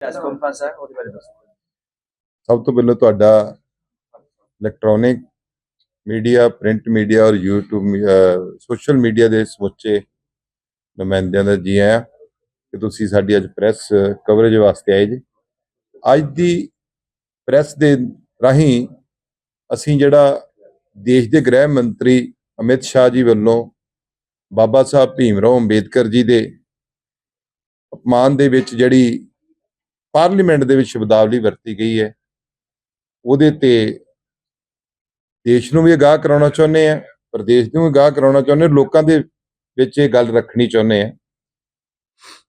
Press conference ਹੈ ਉਹਦੇ ਬਾਰੇ ਦੱਸੋ। ਸਭ ਤੋਂ ਪਹਿਲਾਂ ਤੁਹਾਡਾ ਇਲੈਕਟ੍ਰੋਨਿਕ ਮੀਡੀਆ ਪ੍ਰਿੰਟ ਮੀਡੀਆ ਔਰ YouTube ਸੋਸ਼ਲ ਮੀਡੀਆ ਦੇ ਸਮੁੱਚੇ ਨੁਮਾਇੰਦਿਆਂ ਦਾ ਜੀ ਆਇਆਂ ਕਿ ਤੁਸੀਂ ਸਾਡੀ ਅੱਜ ਪ੍ਰੈਸ ਕਵਰੇਜ ਵਾਸਤੇ ਆਏ ਜੀ। ਅੱਜ ਦੀ ਪ੍ਰੈਸ ਦੇ ਰਾਹੀਂ ਅਸੀਂ ਜਿਹੜਾ ਦੇਸ਼ ਦੇ ਗ੍ਰਹਿ ਮੰਤਰੀ ਅਮਿਤ ਸ਼ਾਹ ਜੀ ਵੱਲੋਂ ਬਾਬਾ ਸਾਹਿਬ ਭੀਮ ਰਾਓ ਅੰਬੇਦਕਰ ਜੀ ਦੇ ਅਪਮਾਨ ਦੇ ਵਿੱਚ ਜਿਹੜੀ ਪਾਰਲੀਮੈਂਟ ਦੇ ਵਿੱਚ ਸ਼ਬਦਾਵਲੀ ਵਰਤੀ ਗਈ ਹੈ। ਉਹਦੇ ਤੇ ਦੇਸ਼ ਨੂੰ ਵੀ ਅਗਾਹ ਕਰਾਉਣਾ ਚਾਹੁੰਦੇ ਆ, ਪ੍ਰਦੇਸ਼ ਨੂੰ ਅਗਾਹ ਕਰਾਉਣਾ ਚਾਹੁੰਦੇ ਲੋਕਾਂ ਦੇ ਵਿੱਚ ਇਹ ਗੱਲ ਰੱਖਣੀ ਚਾਹੁੰਦੇ ਆ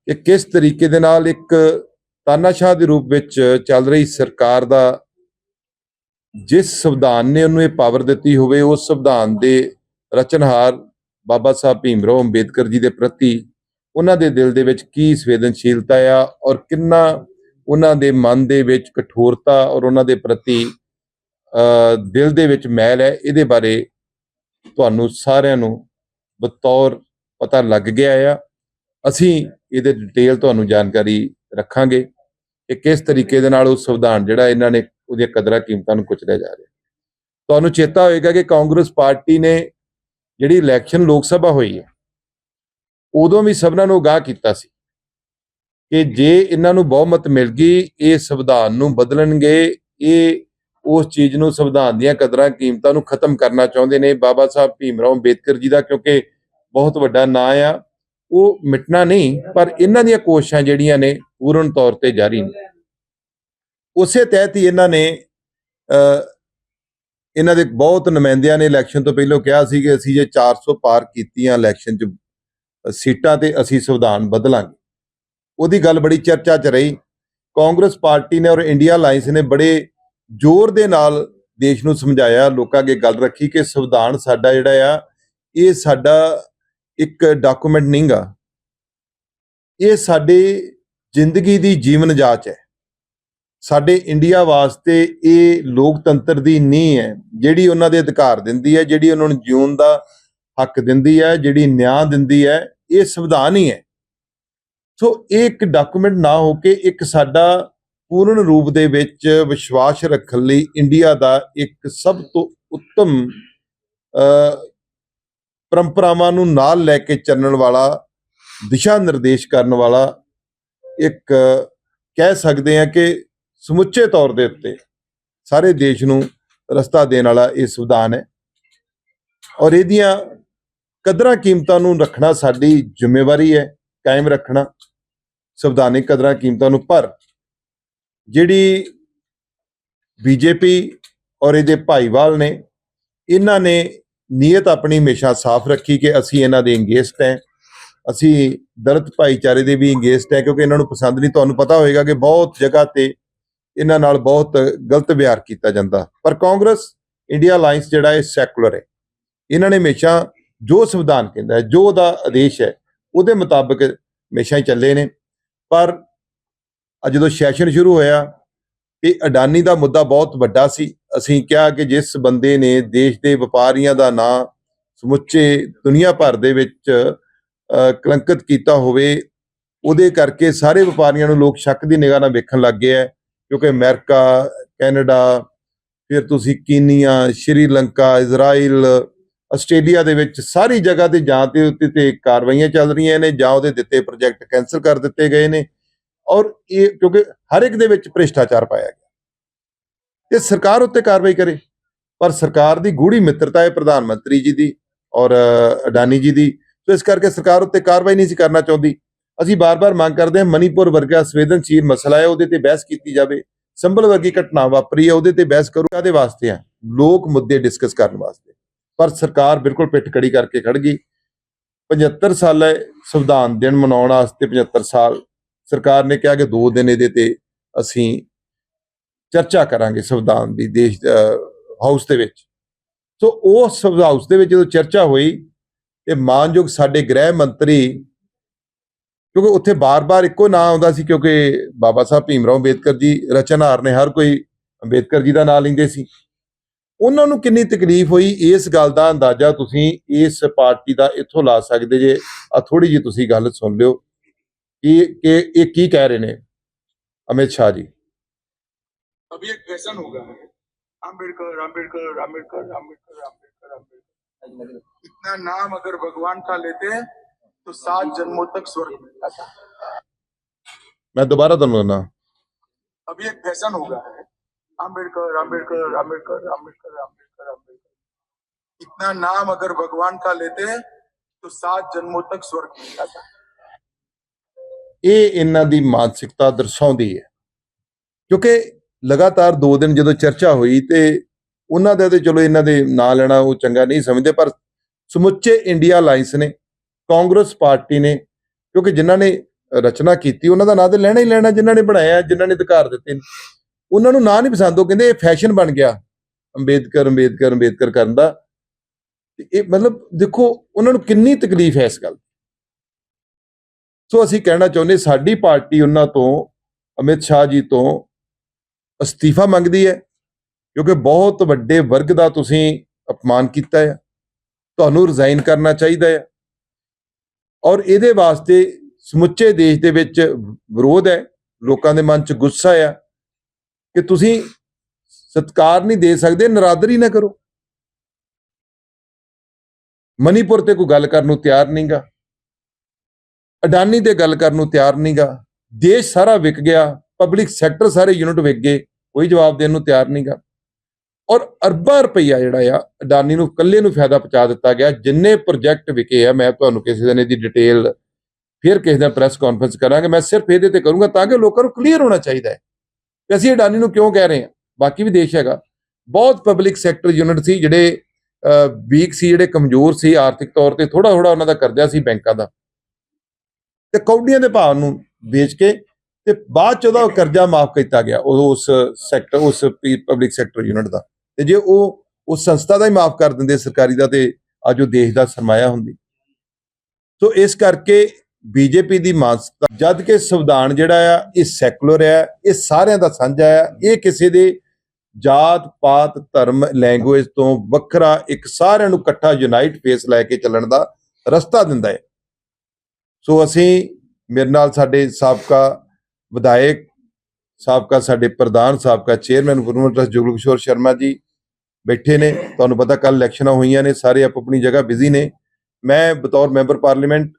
ਕਿ ਕਿਸ ਤਰੀਕੇ ਦੇ ਨਾਲ ਇੱਕ ਤਾਨਾਸ਼ਾਹ ਦੇ ਰੂਪ ਵਿੱਚ ਚੱਲ ਰਹੀ ਸਰਕਾਰ ਦਾ ਜਿਸ ਸੰਵਿਧਾਨ ਨੇ ਉਹਨੂੰ ਇਹ ਪਾਵਰ ਦਿੱਤੀ ਹੋਵੇ, ਉਸ ਸੰਵਿਧਾਨ ਦੇ ਰਚਨਹਾਰ ਬਾਬਾ ਸਾਹਿਬ ਭੀਮ ਰਾਓ ਅੰਬੇਦਕਰ ਜੀ ਦੇ ਪ੍ਰਤੀ ਉਹਨਾਂ ਦੇ ਦਿਲ ਦੇ ਵਿੱਚ ਕੀ ਸੰਵੇਦਨਸ਼ੀਲਤਾ ਆ ਔਰ ਕਿੰਨਾ ਉਹਨਾਂ ਦੇ ਮਨ ਦੇ ਵਿੱਚ ਕਠੋਰਤਾ ਔਰ ਉਹਨਾਂ ਦੇ ਪ੍ਰਤੀ ਦਿਲ ਦੇ ਵਿੱਚ ਮੈਲ ਹੈ, ਇਹਦੇ ਬਾਰੇ ਤੁਹਾਨੂੰ ਸਾਰਿਆਂ ਨੂੰ ਬਤੌਰ ਪਤਾ ਲੱਗ ਗਿਆ ਆ। ਅਸੀਂ ਇਹਦੇ ਡਿਟੇਲ ਤੁਹਾਨੂੰ ਜਾਣਕਾਰੀ ਰੱਖਾਂਗੇ ਕਿ ਕਿਸ ਤਰੀਕੇ ਦੇ ਨਾਲ ਉਹ ਸੰਵਿਧਾਨ ਜਿਹੜਾ ਇਹਨਾਂ ਨੇ ਉਹਦੀਆਂ ਕਦਰਾਂ ਕੀਮਤਾਂ ਨੂੰ ਕੁਚਲਿਆ ਜਾ ਰਿਹਾ। ਤੁਹਾਨੂੰ ਚੇਤਾ ਹੋਏਗਾ ਕਿ ਕਾਂਗਰਸ ਪਾਰਟੀ ਨੇ ਜਿਹੜੀ ਇਲੈਕਸ਼ਨ ਲੋਕ ਸਭਾ ਹੋਈ ਹੈ, ਉਦੋਂ ਵੀ ਸਭਨਾਂ ਨੂੰ ਅਗਾਹ ਕੀਤਾ ਸੀ। ਕਿ ਜੇ ਇਹਨਾਂ ਨੂੰ ਬਹੁਮਤ ਮਿਲ ਗਈ, ਇਹ ਸੰਵਿਧਾਨ ਨੂੰ ਬਦਲਣਗੇ, ਇਹ ਉਸ ਚੀਜ਼ ਨੂੰ ਸੰਵਿਧਾਨ ਦੀਆਂ ਕਦਰਾਂ ਕੀਮਤਾਂ ਨੂੰ ਖਤਮ ਕਰਨਾ ਚਾਹੁੰਦੇ ਨੇ। ਬਾਬਾ ਸਾਹਿਬ ਭੀਮ ਰਾਓ ਅੰਬੇਦਕਰ ਜੀ ਦਾ ਕਿਉਂਕਿ ਬਹੁਤ ਵੱਡਾ ਨਾਂ ਆ, ਉਹ ਮਿਟਣਾ ਨਹੀਂ, ਪਰ ਇਹਨਾਂ ਦੀਆਂ ਕੋਸ਼ਿਸ਼ਾਂ ਜਿਹੜੀਆਂ ਨੇ ਪੂਰਨ ਤੌਰ ਤੇ ਜਾਰੀ ਨੇ। ਉਸੇ ਤਹਿਤ ਹੀ ਇਹਨਾਂ ਨੇ ਇਹਨਾਂ ਦੇ ਬਹੁਤ ਨੁਮਾਇੰਦਿਆਂ ਨੇ ਇਲੈਕਸ਼ਨ ਤੋਂ ਪਹਿਲਾਂ ਕਿਹਾ ਸੀ ਕਿ ਅਸੀਂ ਜੇ 400 ਪਾਰ ਕੀਤੀਆਂ ਇਲੈਕਸ਼ਨ 'ਚ ਸੀਟਾਂ ਤੇ ਅਸੀਂ ਸੰਵਿਧਾਨ ਬਦਲਾਂਗੇ। ਉਹਦੀ ਗੱਲ ਬੜੀ ਚਰਚਾ 'ਚ ਰਹੀ। ਕਾਂਗਰਸ ਪਾਰਟੀ ਨੇ ਔਰ ਇੰਡੀਆ ਅਲਾਈਅੰਸ ਨੇ ਬੜੇ ਜ਼ੋਰ ਦੇ ਨਾਲ ਦੇਸ਼ ਨੂੰ ਸਮਝਾਇਆ, ਲੋਕਾਂ ਅੱਗੇ ਗੱਲ ਰੱਖੀ ਕਿ ਸੰਵਿਧਾਨ ਸਾਡਾ ਜਿਹੜਾ ਆ, ਇਹ ਸਾਡਾ ਇੱਕ ਡਾਕੂਮੈਂਟ ਨਹੀਂਗਾ। ਇਹ ਸਾਡੇ ਜ਼ਿੰਦਗੀ ਦੀ ਜੀਵਨ ਜਾਚ ਹੈ। ਸਾਡੇ ਇੰਡੀਆ ਵਾਸਤੇ ਇਹ ਲੋਕਤੰਤਰ ਦੀ ਨੀਂਹ ਹੈ, ਜਿਹੜੀ ਉਹਨਾਂ ਦੇ ਅਧਿਕਾਰ ਦਿੰਦੀ ਹੈ, ਜਿਹੜੀ ਉਹਨਾਂ ਨੂੰ ਜਿਉਣ ਦਾ ਹੱਕ ਦਿੰਦੀ ਹੈ, ਜਿਹੜੀ ਨਿਆਂ ਦਿੰਦੀ ਹੈ, ਇਹ ਸੰਵਿਧਾਨ ਹੀ ਹੈ। ਸੋ ਇਹ ਇੱਕ ਡਾਕੂਮੈਂਟ ਨਾ ਹੋ ਕੇ ਇੱਕ ਸਾਡਾ ਪੂਰਨ ਰੂਪ ਦੇ ਵਿੱਚ ਵਿਸ਼ਵਾਸ ਰੱਖਣ ਲਈ ਇੰਡੀਆ ਦਾ ਇੱਕ ਸਭ ਤੋਂ ਉੱਤਮ ਪਰੰਪਰਾਵਾਂ ਨੂੰ ਨਾਲ ਲੈ ਕੇ ਚੱਲਣ ਵਾਲਾ, ਦਿਸ਼ਾ ਨਿਰਦੇਸ਼ ਕਰਨ ਵਾਲਾ ਇੱਕ ਕਹਿ ਸਕਦੇ ਹਾਂ ਕਿ ਸਮੁੱਚੇ ਤੌਰ ਦੇ ਉੱਤੇ ਸਾਰੇ ਦੇਸ਼ ਨੂੰ ਰਸਤਾ ਦੇਣ ਵਾਲਾ ਇਹ ਸੰਵਿਧਾਨ ਹੈ। ਔਰ ਇਹਦੀਆਂ ਕਦਰਾਂ ਕੀਮਤਾਂ ਨੂੰ ਰੱਖਣਾ ਸਾਡੀ ਜ਼ਿੰਮੇਵਾਰੀ ਹੈ, ਕਾਇਮ ਰੱਖਣਾ। ਸੰਵਿਧਾਨਿਕ ਕਦਰਾਂ ਕੀਮਤਾਂ ਨੂੰ ਪਰ ਜਿਹੜੀ ਬੀਜੇਪੀ ਔਰ ਇਹਦੇ ਭਾਈਵਾਲ ਨੇ, ਇਹਨਾਂ ਨੇ ਨੀਅਤ ਆਪਣੀ ਹਮੇਸ਼ਾ ਸਾਫ਼ ਰੱਖੀ ਕਿ ਅਸੀਂ ਇਹਨਾਂ ਦੇ ਇੰਗੇਸਟ ਹੈ। ਅਸੀਂ ਦਲਿਤ ਭਾਈਚਾਰੇ ਦੇ ਵੀ ਇੰਗੇਸਟ ਹੈ ਕਿਉਂਕਿ ਇਹਨਾਂ ਨੂੰ ਪਸੰਦ ਨਹੀਂ। ਤੁਹਾਨੂੰ ਪਤਾ ਹੋਵੇਗਾ ਕਿ ਬਹੁਤ ਜਗ੍ਹਾ ਤੇ ਇਹਨਾਂ ਨਾਲ ਬਹੁਤ ਗਲਤ ਵਿਹਾਰ ਕੀਤਾ ਜਾਂਦਾ। ਪਰ ਕਾਂਗਰਸ, ਇੰਡੀਆ ਅਲਾਈਅੰਸ ਜਿਹੜਾ ਹੈ ਸੈਕੂਲਰ ਹੈ। ਇਹਨਾਂ ਨੇ ਹਮੇਸ਼ਾ ਜੋ ਸੰਵਿਧਾਨ ਕਹਿੰਦਾ ਹੈ, ਜੋ ਉਹਦਾ ਆਦੇਸ਼ ਹੈ, ਉਹਦੇ ਮੁਤਾਬਕ ਹਮੇਸ਼ਾ ਹੀ ਚੱਲੇ ਨੇ। ਪਰ ਜਦੋਂ ਸੈਸ਼ਨ ਸ਼ੁਰੂ ਹੋਇਆ ਇਹ ਅਡਾਨੀ ਦਾ ਮੁੱਦਾ ਬਹੁਤ ਵੱਡਾ ਸੀ। ਅਸੀਂ ਕਿਹਾ ਕਿ ਜਿਸ ਬੰਦੇ ਨੇ ਦੇਸ਼ ਦੇ ਵਪਾਰੀਆਂ ਦਾ ਨਾਂ ਸਮੁੱਚੇ ਦੁਨੀਆ ਭਰ ਦੇ ਵਿੱਚ ਅ, ਕਲੰਕਿਤ ਕੀਤਾ ਹੋਵੇ ਉਹਦੇ ਕਰਕੇ ਸਾਰੇ ਵਪਾਰੀਆਂ ਨੂੰ ਲੋਕ ਸ਼ੱਕ ਦੀ ਨਿਗਾਹ ਨਾਲ ਵੇਖਣ ਲੱਗ ਗਏ ਹੈ ਕਿਉਂਕਿ ਅਮਰੀਕਾ ਕੈਨੇਡਾ ਫਿਰ ਤੁਸੀਂ ਕੀਨੀਆ ਸ਼੍ਰੀਲੰਕਾ ਇਜ਼ਰਾਈਲ ਆਸਟ੍ਰੇਲੀਆ ਦੇ ਵਿੱਚ ਸਾਰੀ ਜਗ੍ਹਾ ਤੇ ਜਾਂ ਤੇ ਉੱਤੇ ਤੇ ਕਾਰਵਾਈਆਂ ਚੱਲ ਰਹੀਆਂ ਨੇ ਜਾਂ ਉਹਦੇ ਦਿੱਤੇ ਪ੍ਰੋਜੈਕਟ ਕੈਨਸਲ ਕਰ ਦਿੱਤੇ ਗਏ ਨੇ ਔਰ ਇਹ ਕਿਉਂਕਿ ਹਰ ਇੱਕ ਦੇ ਵਿੱਚ ਭ੍ਰਿਸ਼ਟਾਚਾਰ ਪਾਇਆ ਗਿਆ। ਤੇ ਸਰਕਾਰ ਉੱਤੇ ਕਾਰਵਾਈ ਕਰੇ, ਪਰ ਸਰਕਾਰ ਦੀ ਗੂੜੀ ਮਿੱਤਰਤਾ ਹੈ ਪ੍ਰਧਾਨ ਮੰਤਰੀ ਜੀ ਦੀ ਔਰ ਅਡਾਨੀ ਜੀ ਦੀ, ਸੋ ਇਸ ਕਰਕੇ ਸਰਕਾਰ ਉੱਤੇ ਕਾਰਵਾਈ ਨਹੀਂ ਸੀ ਕਰਨਾ ਚਾਹੁੰਦੀ। ਅਸੀਂ ਬਾਰ-ਬਾਰ ਮੰਗ ਕਰਦੇ ਹਾਂ ਮਨੀਪੁਰ ਵਰਗਾ ਸੰਵੇਦਨਸ਼ੀਲ ਮਸਲਾ ਹੈ, ਉਹਦੇ ਤੇ ਬਹਿਸ ਕੀਤੀ ਜਾਵੇ। ਸੰਭਲ ਵਰਗੀ ਘਟਨਾ ਵਾਪਰੀ ਹੈ, ਉਹਦੇ ਤੇ ਬਹਿਸ ਕਰੋ ਕਾਦੇ ਵਾਸਤੇ ਆ? ਲੋਕ ਮੁੱਦੇ ਡਿਸਕਸ ਕਰਨ ਵਾਸਤੇ। ਪਰ ਸਰਕਾਰ ਬਿਲਕੁਲ ਪਿੱਠ ਖੜੀ ਕਰਕੇ ਖੜ ਗਈ। 75 ਸਾਲ ਸੰਵਿਧਾਨ ਦਿਨ ਮਨਾਉਣ ਵਾਸਤੇ 75 ਸਾਲ ਸਰਕਾਰ ਨੇ ਕਿਹਾ ਕਿ 2 ਦਿਨ ਇਹਦੇ ਤੇ ਅਸੀਂ ਚਰਚਾ ਕਰਾਂਗੇ ਸੰਵਿਧਾਨ ਦੀ ਦੇਸ਼ ਹਾਊਸ ਦੇ ਵਿੱਚ। ਸੋ ਉਸ ਹਾਊਸ ਦੇ ਵਿੱਚ ਜਦੋਂ ਚਰਚਾ ਹੋਈ ਤੇ ਮਾਨਯੋਗ ਸਾਡੇ ਗ੍ਰਹਿ ਮੰਤਰੀ ਕਿਉਂਕਿ ਉੱਥੇ ਬਾਰ-ਬਾਰ ਇੱਕੋ ਨਾਂ ਆਉਂਦਾ ਸੀ ਕਿਉਂਕਿ ਬਾਬਾ ਸਾਹਿਬ ਭੀਮ ਰਾਓ ਅੰਬੇਦਕਰ ਜੀ ਰਚਨਹਾਰ ਨੇ, ਹਰ ਕੋਈ ਅੰਬੇਦਕਰ ਜੀ ਦਾ ਨਾਂ ਲੈਂਦੇ ਸੀ। ਉਹਨਾਂ ਨੂੰ ਕਿੰਨੀ ਤਕਲੀਫ ਹੋਈ ਇਸ ਗੱਲ ਦਾ ਅੰਦਾਜ਼ਾ ਤੁਸੀਂ ਇਸ ਪਾਰਟੀ ਦਾ ਇੱਥੋਂ ਲਾ ਸਕਦੇ ਜੇ ਆ ਥੋੜੀ ਜੀ ਤੁਸੀਂ ਗੱਲ ਸੁਣ ਲਿਓ ਕਿ ਕਿ ਇਹ ਕੀ ਕਹਿ ਰਹੇ ਨੇ अमित शाह जी अभी एक फैशन हो गया है अम्बेडकर अम्बेडकर अम्बेडकर अम्बेडकर अम्बेडकर अम्बेडकर इतना नाम अगर भगवान का लेते हैं तो सात जन्मों तक स्वर्ग मिलता था मैं दोबारा दोनों ना अभी एक फैशन हो गया है अम्बेडकर अम्बेडकर अम्बेडकर अम्बेडकर अम्बेडकर अम्बेडकर इतना नाम अगर भगवान का लेते हैं तो सात जन्मों तक स्वर्ग मिलता था ਇਹ ਇਹਨਾਂ ਦੀ ਮਾਨਸਿਕਤਾ ਦਰਸਾਉਂਦੀ ਹੈ ਕਿਉਂਕਿ ਲਗਾਤਾਰ 2 ਦਿਨ ਜਦੋਂ ਚਰਚਾ ਹੋਈ ਤੇ ਉਹਨਾਂ ਦੇ ਤੇ ਚਲੋ ਇਹਨਾਂ ਦੇ ਨਾਂ ਲੈਣਾ ਉਹ ਚੰਗਾ ਨਹੀਂ ਸਮਝਦੇ ਪਰ ਸਮੁੱਚੇ ਇੰਡੀਆ ਅਲਾਈਅੰਸ ਨੇ ਕਾਂਗਰਸ ਪਾਰਟੀ ਨੇ ਕਿਉਂਕਿ ਜਿਨ੍ਹਾਂ ਨੇ ਰਚਨਾ ਕੀਤੀ ਉਹਨਾਂ ਦਾ ਨਾਂ ਤੇ ਲੈਣਾ ਹੀ ਲੈਣਾ ਜਿਨ੍ਹਾਂ ਨੇ ਬਣਾਇਆ ਜਿਨ੍ਹਾਂ ਨੇ ਅਧਿਕਾਰ ਦਿੱਤੇ ਨੇ ਉਹਨਾਂ ਨੂੰ ਨਾਂ ਨਹੀਂ ਪਸੰਦ, ਉਹ ਕਹਿੰਦੇ ਇਹ ਫੈਸ਼ਨ ਬਣ ਗਿਆ। ਅੰਬੇਦਕਰ ਅੰਬੇਦਕਰ ਅੰਬੇਦਕਰ ਕਰਨ ਦਾ। ਇਹ ਮਤਲਬ ਦੇਖੋ, ਉਹਨਾਂ ਨੂੰ ਕਿੰਨੀ ਤਕਲੀਫ ਹੈ ਇਸ ਗੱਲ ਦੀ। ਸੋ ਅਸੀਂ ਕਹਿਣਾ ਚਾਹੁੰਦੇ ਸਾਡੀ ਪਾਰਟੀ ਉਹਨਾਂ ਤੋਂ, ਅਮਿਤ ਸ਼ਾਹ ਜੀ ਤੋਂ ਅਸਤੀਫਾ ਮੰਗਦੀ ਹੈ, ਕਿਉਂਕਿ ਬਹੁਤ ਵੱਡੇ ਵਰਗ ਦਾ ਤੁਸੀਂ ਅਪਮਾਨ ਕੀਤਾ ਹੈ। ਤੁਹਾਨੂੰ ਰਿਜ਼ਾਈਨ ਕਰਨਾ ਚਾਹੀਦਾ ਹੈ। ਔਰ ਇਹਦੇ ਵਾਸਤੇ ਸਮੁੱਚੇ ਦੇਸ਼ ਦੇ ਵਿੱਚ ਵਿਰੋਧ ਹੈ। ਲੋਕਾਂ ਦੇ ਮਨ 'ਚ ਗੁੱਸਾ ਹੈ ਕਿ ਤੁਸੀਂ ਸਤਕਾਰ ਨਹੀਂ ਦੇ ਸਕਦੇ, ਨਰਾਦਰੀ ਨਾ ਕਰੋ। ਮਨੀਪੁਰ ਤੇ ਕੋਈ ਗੱਲ ਕਰਨ ਨੂੰ ਤਿਆਰ ਨਹੀਂਗਾ ਅਡਾਨੀ ਤੇ ਗੱਲ ਕਰਨ ਨੂੰ ਤਿਆਰ ਨਹੀਂਗਾ ਦੇਸ਼ ਸਾਰਾ ਵਿਕ ਗਿਆ ਪਬਲਿਕ ਸੈਕਟਰ ਸਾਰੇ ਯੂਨਿਟ ਵਿਕ ਗਏ, ਕੋਈ ਜਵਾਬ ਦੇਣ ਨੂੰ ਤਿਆਰ ਨਹੀਂਗਾ ਔਰ ਅਰਬਾਂ ਰੁਪਈਆ ਜਿਹੜਾ ਆ, ਅਡਾਨੀ ਨੂੰ ਇਕੱਲੇ ਨੂੰ ਫਾਇਦਾ ਪਹੁੰਚਾ ਦਿੱਤਾ ਗਿਆ, ਜਿੰਨੇ ਪ੍ਰੋਜੈਕਟ ਵਿਕੇ ਆ, ਮੈਂ ਤੁਹਾਨੂੰ ਕਿਸੇ ਦਿਨ ਇਹਦੀ ਡਿਟੇਲ ਫਿਰ ਕਿਸੇ ਦਿਨ ਪ੍ਰੈਸ ਕਾਨਫਰੰਸ ਕਰਾਂਗੇ, ਮੈਂ ਸਿਰਫ ਇਹਦੇ ਤੇ ਕਰੂੰਗਾ ਤਾਂ ਕਿ ਲੋਕਾਂ ਨੂੰ ਕਲੀਅਰ ਹੋਣਾ ਚਾਹੀਦਾ ਹੈ। ਕਿ ਅਸੀਂ ਅਡਾਨੀ ਨੂੰ ਕਿਉਂ ਕਹਿ ਰਹੇ ਹਾਂ? ਬਾਕੀ ਵੀ ਦੇਸ਼ ਹੈਗਾ। ਬਹੁਤ ਪਬਲਿਕ ਸੈਕਟਰ ਯੂਨਿਟ ਸੀ ਜਿਹੜੇ ਵੀਕ ਸੀ, ਜਿਹੜੇ ਕਮਜ਼ੋਰ ਸੀ ਆਰਥਿਕ ਤੌਰ ਤੇ ਥੋੜਾ ਥੋੜਾ ਉਹਨਾਂ ਦਾ ਕਰਜ਼ਾ ਸੀ ਬੈਂਕਾਂ ਦਾ। ਤੇ ਕੌਡੀਆਂ ਦੇ ਭਾਅ ਨੂੰ ਵੇਚ ਕੇ ਤੇ ਬਾਅਦ ਚ ਉਹਦਾ ਕਰਜ਼ਾ ਮਾਫ ਕੀਤਾ ਗਿਆ ਉਹ ਉਸ ਸੈਕਟਰ ਉਸ ਪਬਲਿਕ ਸੈਕਟਰ ਯੂਨਿਟ ਦਾ। ਤੇ ਜੇ ਉਹ ਉਸ ਸੰਸਥਾ ਦਾ ਹੀ ਮਾਫ ਕਰ ਦਿੰਦੇ ਸਰਕਾਰੀ ਦਾ ਤੇ ਅੱਜ ਉਹ ਦੇਸ਼ ਦਾ ਸਰਮਾਇਆ ਹੁੰਦੀ। ਸੋ ਇਸ ਕਰਕੇ ਬੀਜੇਪੀ ਦੀ ਮਾਨਸਿਕਤਾ, ਜਦ ਕਿ ਸੰਵਿਧਾਨ ਜਿਹੜਾ ਆ, ਇਹ ਸੈਕੂਲਰ ਆ, ਇਹ ਸਾਰਿਆਂ ਦਾ ਸਾਂਝਾ ਆ। ਇਹ ਕਿਸੇ ਦੇ ਜਾਤ, ਪਾਤ, ਧਰਮ ਲੈਂਗੁਏਜ ਤੋਂ ਵੱਖਰਾ ਇੱਕ ਸਾਰਿਆਂ ਨੂੰ ਇਕੱਠਾ ਯੂਨਾਈਟ ਫੇਸ ਲੈ ਕੇ ਚੱਲਣ ਦਾ ਰਸਤਾ ਦਿੰਦਾ ਹੈ। ਸੋ ਅਸੀਂ ਮੇਰੇ ਨਾਲ ਸਾਡੇ ਸਾਬਕਾ ਵਿਧਾਇਕ, ਸਾਬਕਾ ਸਾਡੇ ਪ੍ਰਧਾਨ, ਸਾਬਕਾ ਚੇਅਰਮੈਨ ਗੁਰਮਤਿ ਟਰਸਟ ਜੁਗਲ ਕਿਸ਼ੋਰ ਸ਼ਰਮਾ ਜੀ ਬੈਠੇ ਨੇ। ਤੁਹਾਨੂੰ ਪਤਾ ਕੱਲ ਇਲੈਕਸ਼ਨਾਂ ਹੋਈਆਂ ਨੇ, ਸਾਰੇ ਆਪ ਆਪਣੀ ਜਗ੍ਹਾ ਬਿਜ਼ੀ ਨੇ। ਮੈਂ ਬਤੌਰ ਮੈਂਬਰ ਪਾਰਲੀਮੈਂਟ